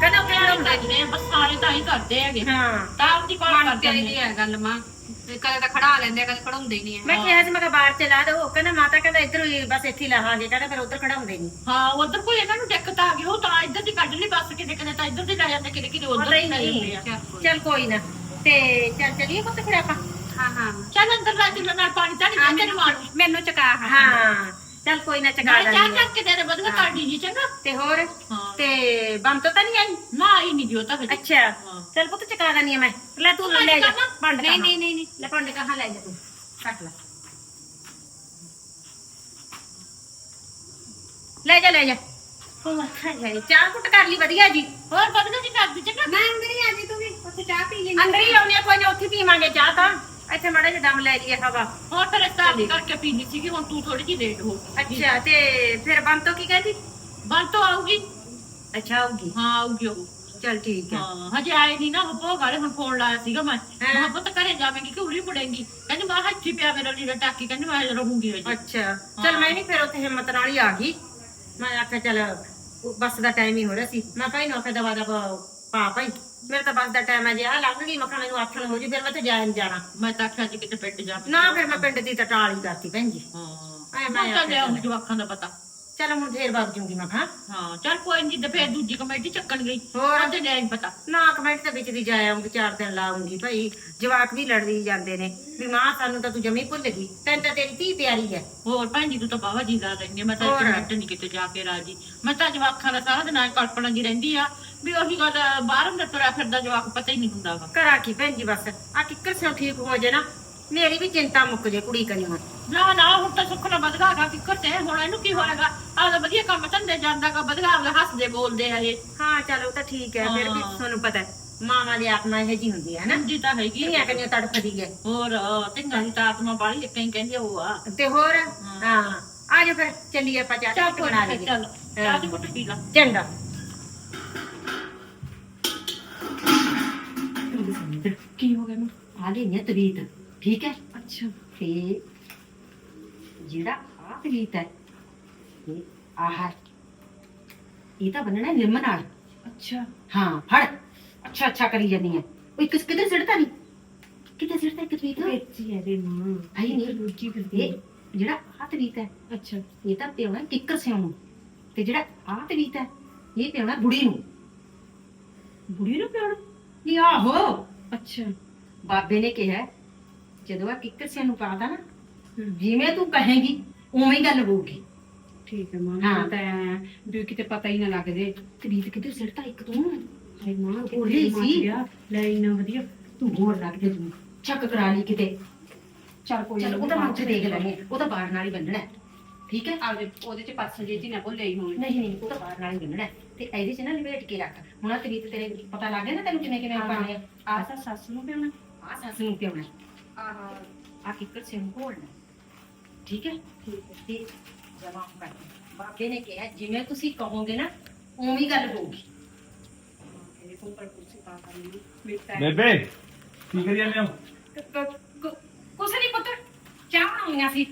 Speaker 2: ਕਦੋਂ ਕਿਹੜਾ ਹੁੰਦਾ
Speaker 3: ਲੱਗਦੇ ਬਸ ਸਾਰੇ ਤਾਂ ਹੀ ਕਰਦੇ ਹੈਗੇ।
Speaker 2: ਹਾਂ।
Speaker 3: ਤਾਂ ਆਪਦੀ ਕੋਲ
Speaker 1: ਮਨ
Speaker 3: ਕਰਦੇ
Speaker 1: ਚਾਹੀਦੀ ਹੈ ਗੱਲ ਮਾਂ। ਕਦੇ ਤਾਂ ਖੜਾ ਲੈਂਦੇ ਆ, ਕਦੇ ਖੜਾਉਂਦੇ ਹੀ ਨਹੀਂ ਹੈ
Speaker 2: ਮੈਂ ਕਿਹਾ ਸੀ ਮੈਂ ਕਿਹਾ ਬਾਹਰ ਚ ਲਾ ਦੋ ਕਹਿੰਦਾ ਮਾਤਾ ਕਹਿੰਦਾ ਇੱਧਰ ਹੀ ਬਸ ਇੱਥੇ ਹੀ ਲਾਵਾਂਗੇ ਕਹਿੰਦਾ ਫਿਰ ਉੱਧਰ ਖੜਾਉਂਦੇ ਨਹੀਂ।
Speaker 3: ਹਾਂ ਉਧਰ ਕੋਈ ਇਹਨਾਂ ਨੂੰ ਦਿੱਕਤ ਆ ਗਈ। ਉਹ ਤਾਂ ਇੱਧਰ ਦੀ ਕੱਢ ਲਈ ਬੱਸ ਕਿਤੇ ਕਿਤੇ ਤਾਂ ਇੱਧਰ ਦੀ ਲੈ ਜਾਂਦੇ ਕਿਤੇ ਕਿਤੇ ਉਧਰ ਦੀ ਲੈ
Speaker 2: ਨਹੀਂ
Speaker 3: ਜਾਂਦੇ ਆ।
Speaker 2: ਚੱਲ ਕੋਈ ਨਾ। ਤੇ ਚੱਲ ਚਲੀਏ ਪੁੱਤ ਫਿਰ ਆਪਾਂ।
Speaker 1: ਹਾਂ ਹਾਂ।
Speaker 3: ਚੱਲ ਅੰਦਰ ਲੈ ਚੱਲ ਨਾਲ ਪਾਣੀ ਤਾਂ ਨਹੀਂ
Speaker 1: ਮੈਨੂੰ ਚਕਾ
Speaker 2: ਹਾਂ। ਚੱਲ ਕੋਈ ਨਾ ਚਗਾ
Speaker 3: ਨਾਲੇ ਚਾਹ
Speaker 2: ਦਾਂਗੇ
Speaker 3: ਚੱਕ ਕੇ ਤੇਰੇ ਬਦਲੇ ਕਾਢੀ ਜੀ ਚੰਗਾ।
Speaker 2: ਤੇ ਹੋਰ?
Speaker 3: ਹਾਂ।
Speaker 2: ਤੇ ਬੰਦ ਤੋਂ ਨਹੀਂ ਆਈ?
Speaker 3: ਨਾ ਹੀ ਨਹੀਂ ਜੋ ਤਾਂ
Speaker 2: ਅੱਛਾ। ਚੱਲ ਪੁੱਤ ਚਕਾ ਦਾਨੀ ਆ ਮੈਂ। ਲੈ ਤੂੰ ਲੈ ਜਾ।
Speaker 3: ਕਹਾਂ?
Speaker 1: ਨਹੀਂ ਨਹੀਂ ਨਹੀਂ ਨਹੀਂ।
Speaker 2: ਲੈ ਪੰਡ ਕਹਾਂ ਲੈ ਜਾ ਤੂੰ? ਕੱਟ ਲੈ। ਲੈ ਜਾ ਲੈ ਜਾ। ਹੋਰ? ਚਾਹ ਕੁੱਟ ਕਰ ਲਈ ਵਧੀਆ ਜੀ।
Speaker 3: ਹੋਰ ਬਦਲੇ ਦੀ ਕਰਦੀ ਚੰਗਾ।
Speaker 2: ਮੈਂ ਅੰਦਰ ਹੀ ਆ ਜੀ ਤੂੰ ਵੀ ਉੱਥੇ ਚਾਹ ਪੀ ਲਈ ਅੰਦਰ ਹੀ ਆਉਣੀ ਆ ਕੋਈ ਨਾ ਉੱਥੇ ਪੀਵਾਂਗੇ ਚਾਹ ਤਾਂ। ਇੱਥੇ ਮੜੇ ਜਿਹਾ ਦਮ ਲੈ ਲਈਏ ਹਵਾ।
Speaker 3: ਹੋਰ ਤੇਰੇ ਸਾਹ ਕਰਕੇ ਪੀਣੀ ਸੀਗੀ ਹੁਣ ਤੂੰ ਥੋੜੀ ਜਿਹੀ ਲੇਟ ਹੋ ਗਈ।
Speaker 2: ਅੱਛਾ ਤੇ ਫਿਰ ਬੰਦ ਤੋਂ ਕੀ ਕਹਿੰਦੀ?
Speaker 3: ਬੰਦ ਤੋਂ ਆਊਗੀ।
Speaker 2: ਅੱਛਾ ਆਉਗੀ
Speaker 3: ਹਾਂ ਆਊਗੀ ਉਹ।
Speaker 2: ਚੱਲ ਠੀਕ ਹੈ
Speaker 3: ਹਾਂ ਹਜੇ ਆਏ ਨਹੀਂ ਨਾ ਉਹ ਭੋਗ ਵਾਲੇ ਹੁਣ ਫੋਨ ਲਾਇਆ ਸੀਗਾ ਮੈਂ। ਮੈਂ ਪੁੱਤ ਘਰੇ ਜਾਵੇਂਗੀ ਕਿ ਉਰੀ ਮੁੜੇਂਗੀ? ਕਹਿੰਦੀ ਮੈਂ ਹੱਥੀ ਪਿਆ ਮੇਰਾ ਲੀੜਾ ਟਾਕੀ ਕਹਿੰਦੀ ਮੈਂ ਰਹੂੰਗੀ ਹਜੇ।
Speaker 2: ਅੱਛਾ। ਚਲ ਮੈਂ ਨਹੀਂ ਫਿਰ ਉੱਥੇ ਹਿੰਮਤ ਨਾਲ ਹੀ ਆ ਗਈ। ਮੈਂ ਆਖਿਆ ਚਲ ਬੱਸ ਦਾ ਟਾਈਮ ਹੀ ਹੋ ਰਿਹਾ ਸੀ। ਮੈਂ ਭਾਈ ਨੂੰ ਆਖਿਆ ਦਵਾ ਦਾ ਪਾ ਭਾਈ। ਮੇਰਾ ਤਾਂ ਬੱਸ ਦਾ ਟਾਈਮ ਹੈ ਜੇ ਆ ਲੰਘ ਗਈ ਮੱਖਣ ਮੈਨੂੰ ਆਥਣ ਹੋ ਜੂ ਫਿਰ ਮੈਂ ਤਾਂ ਜਾਇਆ ਨੀ ਜਾਣਾ।
Speaker 3: ਮੈਂ ਤਾਂ ਆਖਿਆ ਸੀ ਕਿਤੇ ਪਿੰਡ ਜਾ।
Speaker 2: ਨਾ ਫਿਰ ਮੈਂ ਪਿੰਡ ਦੀ ਤਾਂ ਟਾਲ ਹੀ ਕਰਤੀ ਭੈਣ ਜੀ।
Speaker 3: ਹਾਂ।
Speaker 2: ਐ
Speaker 3: ਮੈਂ
Speaker 2: ਮੈਂ
Speaker 3: ਤਾਂ
Speaker 2: ਆਖਿਆ
Speaker 3: ਲਿਆਉਂਗੀ ਜਵਾਕਾਂ ਦਾ ਪਤਾ।
Speaker 2: ਚਲ ਹੁਣ ਫੇਰ ਵਗ ਜੂਗੀ ਮੈਂ ਹਾਂ
Speaker 3: ਹਾਂ ਚੱਲ ਕੋਈ ਨਹੀਂ ਤੇ ਫੇਰ ਦੂਜੀ ਕਮੇਟੀ ਚੱਕਣ ਗਈ।
Speaker 2: ਹੋਰ?
Speaker 3: ਅੱਜ ਲੈ ਪਤਾ।
Speaker 2: ਨਾ ਕਮੈਂਟ ਦੇ ਵਿੱਚ ਦੀ ਜਾ ਆਉਂਗੀ ਚਾਰ ਦਿਨ ਲਾਉਂਗੀ ਭਾਈ। ਜਵਾਕ ਵੀ ਲੜਦੀ ਜਾਂਦੇ ਨੇ। ਵੀ ਮਾਂ ਸਾਨੂੰ ਤਾਂ ਤੂੰ ਜਮੀ ਭੁੱਲ ਗਈ। ਤੈਨੂੰ ਤਾਂ ਤੇਰੀ ਧੀ ਪਿਆਰੀ ਹੈ।
Speaker 3: ਹੋਰ ਭੈਣ ਜੀ ਤੂੰ ਤਾਂ ਬਾਵਾ ਜੀ ਲੈਂਦੀ ਆ, ਮੈਂ ਤਾਂ
Speaker 2: ਹੋਰ?
Speaker 3: ਇੱਕ ਮਿੰਟ ਨਹੀਂ ਕਿਤੇ ਜਾ ਕੇ ਰਾਜੀ। ਮੈਂ ਤਾਂ ਜਵਾਕਾਂ ਦਾ ਸਾਰਾ ਦਿਨ ਐਂ ਕਲਪਨਾ ਜੀ ਰਹਿੰਦੀ ਆ। ਵੀ ਉਹੀ ਗੱਲ ਬਾਹਰ ਅੰਦਰ ਤੁਰਿਆ ਫਿਰਦਾ ਜਵਾਕ ਪਤਾ ਹੀ ਨਹੀਂ ਹੁੰਦਾ ਵਾ।
Speaker 2: ਘਰਾਂ ਕੀ ਭੈਣ ਜੀ ਬਸ। ਆ ਕਿੱਕਰ ਸਿਓ ਠੀਕ ਹੋ ਜੇ ਨਾ। ਮੇਰੀ ਵੀ ਚਿੰਤਾ ਮੁੱਕ ਜੇ ਕੁੜੀ ਕਰੀ ਹੁਣ
Speaker 3: ਨਾ ਨਾ ਹੁਣ ਤਾਂ ਸੁੱਖ ਨਾਲ ਵਧਗਾਗਾ ਫਿਕਰ ਤੇ ਹੁਣ ਇਹਨੂੰ ਕੀ ਹੋਏਗਾ ਆਪਦਾ ਵਧੀਆ ਕੰਮ ਧੰਦੇ ਜਾਂਦਾਗਾ ਵਧਗਾ ਆਪਦਾ ਹੱਸਦੇ ਬੋਲਦੇ ਆ ਇਹ।
Speaker 2: ਹਾਂ ਚਲ ਉਹ ਤਾਂ ਠੀਕ ਹੈ ਫਿਰ ਵੀ
Speaker 3: ਹਾਂ।
Speaker 2: ਤੁਹਾਨੂੰ ਪਤਾ ਹੈ ਮਾਵਾਂ ਦੀ ਆਤਮਾ ਇਹ ਜੀ ਹੁੰਦੀ ਹੈ ਨਾ।
Speaker 3: ਜੀ ਤਾਂ ਹੈਗੀ ਆ।
Speaker 2: ਧੀਆਂ ਕੰਨੀਆਂ ਤੜਫਦੀ ਹੈ।
Speaker 3: ਹੋਰ ਤਿੰਨਾਂ ਦੀ ਤਾਂ ਆਤਮਾ ਬਾਲੀ ਕਈ ਕਹਿੰਦੇ ਉਹ ਆ।
Speaker 2: ਤੇ ਹੋਰ? ਹਾਂ। ਆ ਜਾ ਫਿਰ ਚੱਲੀਏ ਆਪਾਂ ਚਾਹ ਬਣਾ
Speaker 3: ਨੀ,
Speaker 2: ਲਈਏ।
Speaker 3: ਚੱਲ ਚਾਹ ਦੀ ਘੁੱਟ ਪੀ ਲਾ।
Speaker 2: ਚੰਗਾ।
Speaker 1: ਕੀ ਹੋ ਗਿਆ ਮਾਂ?
Speaker 2: ਆ ਗਈ ਨੇ ਤਵੀਤ ਠੀਕ ਹੈ?
Speaker 1: ਅੱਛਾ।
Speaker 2: ਤੇ ਜਿਹੜਾ ਆ ਤਵੀਤ ਹੈ ਇਹ ਆਹ ਹੈ। ਇਹ ਤਾਂ ਬੰਨਣਾ ਨਿੰਮ ਨਾਲ।
Speaker 1: ਅੱਛਾ।
Speaker 2: ਹਾਂ ਫੜ। ਅੱਛਾ ਅੱਛਾ ਕਰੀ ਜਾਨੀ ਹੈ। ਉਹ ਕਿਸ ਕਿਧਰ ਸਿੜਦਾ ਨਹੀਂ ਕਿਤੇ ਸਿੜਦਾ ਇੱਕ ਤਵੀਤ
Speaker 1: ਵੇਚੀ ਹੈ ਦੇ ਮਾਂ
Speaker 2: ਆਈ ਨਹੀਂ।
Speaker 1: ਦੂਜੀ ਫਿਰਦੀ
Speaker 2: ਇਹ ਜਿਹੜਾ ਆ ਤਵੀਤ ਹੈ
Speaker 1: ਅੱਛਾ।
Speaker 2: ਇਹ ਤਾਂ ਪਿਉਣਾ ਕਿੱਕਰ ਸਿਉਂ ਨੂੰ। ਤੇ ਜਿਹੜਾ ਆ ਤਵੀਤ ਹੈ ਇਹ ਪਿਉਣਾ ਬੁੜੀ ਨੂੰ।
Speaker 1: ਬੁੜੀ ਨੂੰ ਪਿਆਉਣਾ
Speaker 2: ਨਹੀਂ ਆਹੋ।
Speaker 1: ਅੱਛਾ।
Speaker 2: ਬਾਬੇ ਨੇ ਕਿਹਾ ਜਦੋਂ ਆ ਕਿੱਕਰ ਸਿਉਂ ਨੂੰ ਪਾਦਾ ਨਾ ਜਿਵੇਂ ਤੂੰ ਕਹੇਂਗੀ ਉਵੇਂ ਹੀ ਗੱਲ ਹੋਊਗੀ।
Speaker 1: ਠੀਕ ਹੈ ਮਾਂ
Speaker 2: ਹਾਂ।
Speaker 1: ਹਾਂ ਤਾਂ ਵੀ ਕਿਤੇ ਪਤਾ ਹੀ ਨਾ ਲੱਗ ਜੇ
Speaker 2: ਤਵੀਤ ਕਿੱਧਰ ਸਿੜਦਾ ਇੱਕ ਤੂੰ
Speaker 1: ਹਾਏ ਮਾਂ
Speaker 2: ਉਹੀ
Speaker 1: ਕਿੱਥੇ
Speaker 2: ਸੀ।
Speaker 1: ਸੀ ਲੈ ਇਨਾ ਵਧੀਆ
Speaker 2: ਤੂੰ ਹੋਰ ਲੱਗ ਜਾ ਤੂੰ। ਚੱਕ ਕਰਾ ਲਈ ਕਿਤੇ।
Speaker 1: ਚੱਲ ਕੋਈ
Speaker 2: ਚਲ ਉਹਦਾ ਮੱਥ ਦੇਖ ਲੈਣੇ ਉਹਦਾ ਬਾਹਰ ਨਾਲ ਹੀ ਬੰਨਣਾ ਹੈ। ਠੀਕ ਹੈ?
Speaker 1: ਆਪਦੇ ਉਹਦੇ ਚ ਪਾਸੇ ਜੇ ਜੀ ਨਾ ਭੁੱਲੇ ਹੀ ਹੋਣ।
Speaker 2: ਨਹੀਂ ਨਹੀਂ ਉਹਦਾ ਬਾਹਰ ਨਾਲ ਹੀ ਬੰਨਣਾ ਹੈ। ਤੇ ਇਹਦੇ ਚ ਨਾ ਲਪੇਟ ਕੇ ਰੱਖ। ਹੁਣ ਆ ਤਵੀਤ ਤੇਰੇ ਪਤਾ ਲੱਗ ਗਿਆ ਨਾ ਤੈਨੂੰ ਕਿਵੇਂ ਕਿਵੇਂ ਕਰਨੇ ਆ?
Speaker 1: ਆ ਤਾਂ ਸੱਸ ਨੂੰ ਪਿਆਉਣਾ
Speaker 2: ਆ ਸੱਸ ਨੂੰ ਪਿਉਣਾ
Speaker 1: ਆਹ
Speaker 2: ਆ ਕਿੱਕਰ ਸੇ ਨੂੰ ਘੋਲਣਾ ਠੀਕ ਹੈ ਠੀਕ ਹੈ ਤੇ ਜਮਾ ਕਰ ਬਾਬੇ ਨੇ ਕਿਹਾ ਜਿਵੇਂ ਤੁਸੀਂ ਕਹੋਗੇ ਨਾ ਉਵੇਂ ਹੀ ਗੱਲ ਹੋਊਗੀ
Speaker 1: ਕੋਲ ਪਰ ਕਰ
Speaker 10: ਬੇਬੇ ਕੀ ਕਰੀ ਜਾਂਦੇ ਹੋ
Speaker 2: ਕੁਛ ਨਹੀਂ ਪੁੱਤ ਚਾਹ ਬਣਾਉਣੀਆਂ ਸੀ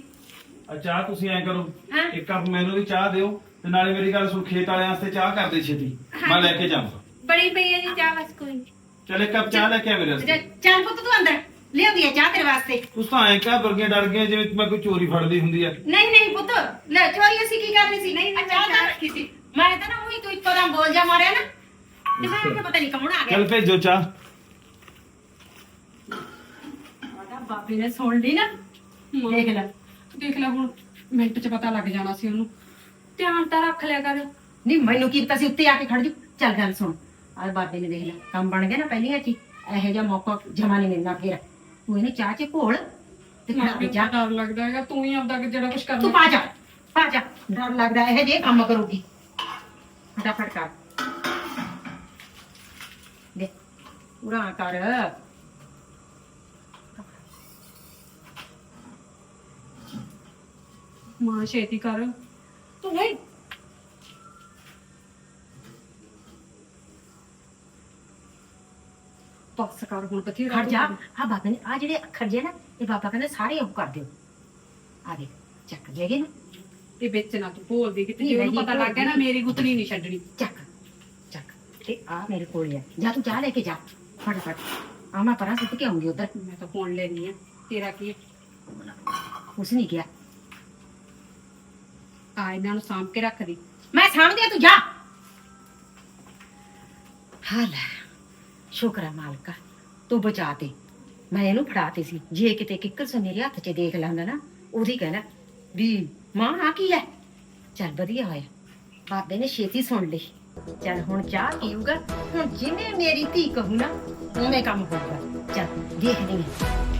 Speaker 10: ਅੱਛਾ ਤੁਸੀਂ ਐ ਕਰੋ
Speaker 2: ਹਾਂ।
Speaker 10: ਇੱਕ ਕੱਪ ਮੈਨੂੰ ਵੀ ਚਾਹ ਦਿਓ ਤੇ ਨਾਲੇ ਮੇਰੀ ਗੱਲ ਸੁਣ ਖੇਤ ਵਾਲਿਆਂ ਵਾਸਤੇ ਚਾਹ ਕਰਦੇ ਛੇਤੀ ਮੈਂ ਲੈ ਕੇ ਜਾਵਾਂਗਾ
Speaker 2: ਬੜੀ ਪਈ ਹੈ ਜੀ ਚਾਹ ਬਸ ਕੋਈ
Speaker 10: ਚਲ ਇੱਕ ਕੱਪ ਚਾਹ ਲੈ ਕੇ ਆ ਮੇਰੇ ਵਾਸਤੇ
Speaker 2: ਚੱਲ ਪੁੱਤ ਤੂੰ ਅੰਦਰ ਲਿਆਉਂਦੀ ਹੈ ਚਾਹ ਤੇਰੇ ਵਾਸਤੇ?
Speaker 10: ਤੁਸੀਂ ਤਾਂ ਐਂ ਕਾ ਵਰਗੀਆਂ ਡਰ ਗਏ ਜਿਵੇਂ ਮੈਂ ਕੋਈ ਚੋਰੀ ਫੜਦੀ ਹੁੰਦੀ ਆ।
Speaker 2: ਨਹੀਂ ਨਹੀਂ ਪੁੱਤ ਲੈ ਚੋਰੀ ਅਸੀਂ ਕੀ ਕਰਨੀ ਸੀ? ਨਹੀਂ ਨਹੀਂ ਚਾਹ ਤਾਂ ਰੱਖੀ ਸੀ। ਮੈਂ ਤਾਂ ਨਾ ਉਹੀ ਤੂੰ ਇੱਕੋ ਦਮ ਬੋਲ ਜਾ ਮਾਰਿਆ ਨਾ। ਤੇ ਮੈਂ ਕਿਹਾ ਪਤਾ ਨਹੀਂ ਕੌਣ ਆ ਗਿਆ।
Speaker 10: ਚਲ ਭੇਜੋ ਚਾਹ।
Speaker 1: ਆਦਾ ਬਾਬੇ ਨੇ ਸੁਣ ਲਈ ਨਾ।
Speaker 2: ਦੇਖ ਲੈ
Speaker 1: ਦੇਖ ਲੈ ਹੁਣ ਮਿੰਟ ਚ ਪਤਾ ਲੱਗ ਜਾਣਾ ਸੀ ਉਹਨੂੰ। ਧਿਆਨ ਤਾਂ ਰੱਖ ਲਿਆ ਕਰ।
Speaker 2: ਨਹੀਂ ਮੈਨੂੰ ਕੀ ਪਤਾ ਸੀ ਉੱਤੇ ਆ ਕੇ ਖੜ ਜੂ। ਚੱਲ ਗੱਲ ਸੁਣ। ਆ ਬਾਬੇ ਨੇ ਦੇਖ ਲੈ ਕੰਮ ਬਣ ਗਿਆ ਨਾ ਪਹਿਲੀਆਂ ਚ ਹੀ। ਇਹੋ ਜਿਹਾ ਮੌਕਾ ਜਮਾ ਨਹੀਂ ਮਿਲਣਾ ਫੇਰ। ਤੂੰ ਇਹਨੂੰ ਚਾਹ ਚ ਘੋਲ ਤੇ ਖੜਾ ਕੇ ਜਾ।
Speaker 1: ਡਰ ਲੱਗਦਾ ਹੈਗਾ? ਤੂੰ ਹੀ ਆਪਦਾ ਜਿਹੜਾ ਕੁਝ
Speaker 2: ਤੂੰ
Speaker 1: ਕਰਨਾ
Speaker 2: ਪਾ ਜਾ ਪਾ ਜਾ। ਡਰ ਲੱਗਦਾ ਇਹ ਜੇ ਕੰਮ ਕਰੂਗੀ। ਫਟਾਫਟ ਕਰ। ਦੇ ਪੂਰਾ ਕਰ।
Speaker 1: ਮਾਂ ਛੇਤੀ ਕਰ।
Speaker 2: ਤੂੰ ਨਹੀਂ।
Speaker 1: ਬਸ ਕਰ ਹੁਣ ਬਥੇਰਾ
Speaker 2: ਖੜ ਜਾ। ਆ। ਬਾਬਾ ਨੇ ਆ ਜਿਹੜੇ ਅੱਖਰ ਜੇ ਨਾ ਇਹ ਬਾਬਾ ਕਹਿੰਦੇ ਸਾਰੇ ਉਹ ਕਰ ਦਿਓ। ਆ ਦੇਖ ਚੱਕ ਜੇਗੇ ਨਾ।
Speaker 1: ਤੇ ਵਿੱਚ ਨਾ ਤੂੰ ਬੋਲਦੀ ਕਿਤੇ ਜੇ ਉਹਨੂੰ ਪਤਾ ਲੱਗ ਗਿਆ ਨਾ। ਮੇਰੀ ਗੁੱਤਨੀ ਨਹੀਂ ਛੱਡਣੀ।
Speaker 2: ਚੱਕ ਚੱਕ। ਤੇ ਆ ਮੇਰੇ ਕੋਲ ਹੈ ਜਾ ਤੂੰ ਜਾ ਲੈ ਕੇ ਜਾ। ਫਟਾਫਟ। ਆ ਮੈਂ ਪਰਾਂ ਸੁੱਟ ਕੇ ਆਉਂਗੀ ਉਧਰ।
Speaker 1: ਮੈਂ ਤਾਂ ਫੋਨ ਲੈਣੀ ਆ। ਤੇਰਾ ਕੀ?
Speaker 2: ਕੁਛ ਨਹੀਂ ਗਿਆ
Speaker 1: ਆ ਇਹਨਾਂ ਨੂੰ ਸਾਂਭ ਕੇ ਰੱਖ ਦੀ।
Speaker 2: ਮੈਂ ਸਾਹਮਣੇ ਆ, ਤੂੰ ਜਾ। ਹਾਲ ਸ਼ੁਕਰ ਹੈ ਮਾਲਕਾ, ਤੂੰ ਬਚਾਤੇ ਮੈਂ ਇਹਨੂੰ ਫੜਾਤੇ ਸੀ। ਜੇ ਕਿਤੇ ਕਿੱਕਰ ਸੋ ਮੇਰੇ ਹੱਥ 'ਚ ਦੇਖ ਲੈਂਦਾ ਨਾ, ਉਹਦੀ ਕਹਿਣਾ ਵੀ ਮਾਂ ਆ ਕੀ ਹੈ? ਚੱਲ ਵਧੀਆ ਹੋਇਆ। ਬਾਬੇ ਨੇ ਛੇਤੀ ਸੁਣ ਲਈ। ਚੱਲ ਹੁਣ ਚਾਹ ਪੀਊਗਾ, ਹੁਣ ਜਿਵੇਂ ਮੇਰੀ ਧੀ ਕਹੂ ਨਾ, ਉਵੇਂ ਕੰਮ ਹੋਊਗਾ। ਚੱਲ ਦੇਖਦੇ ਹਾਂ।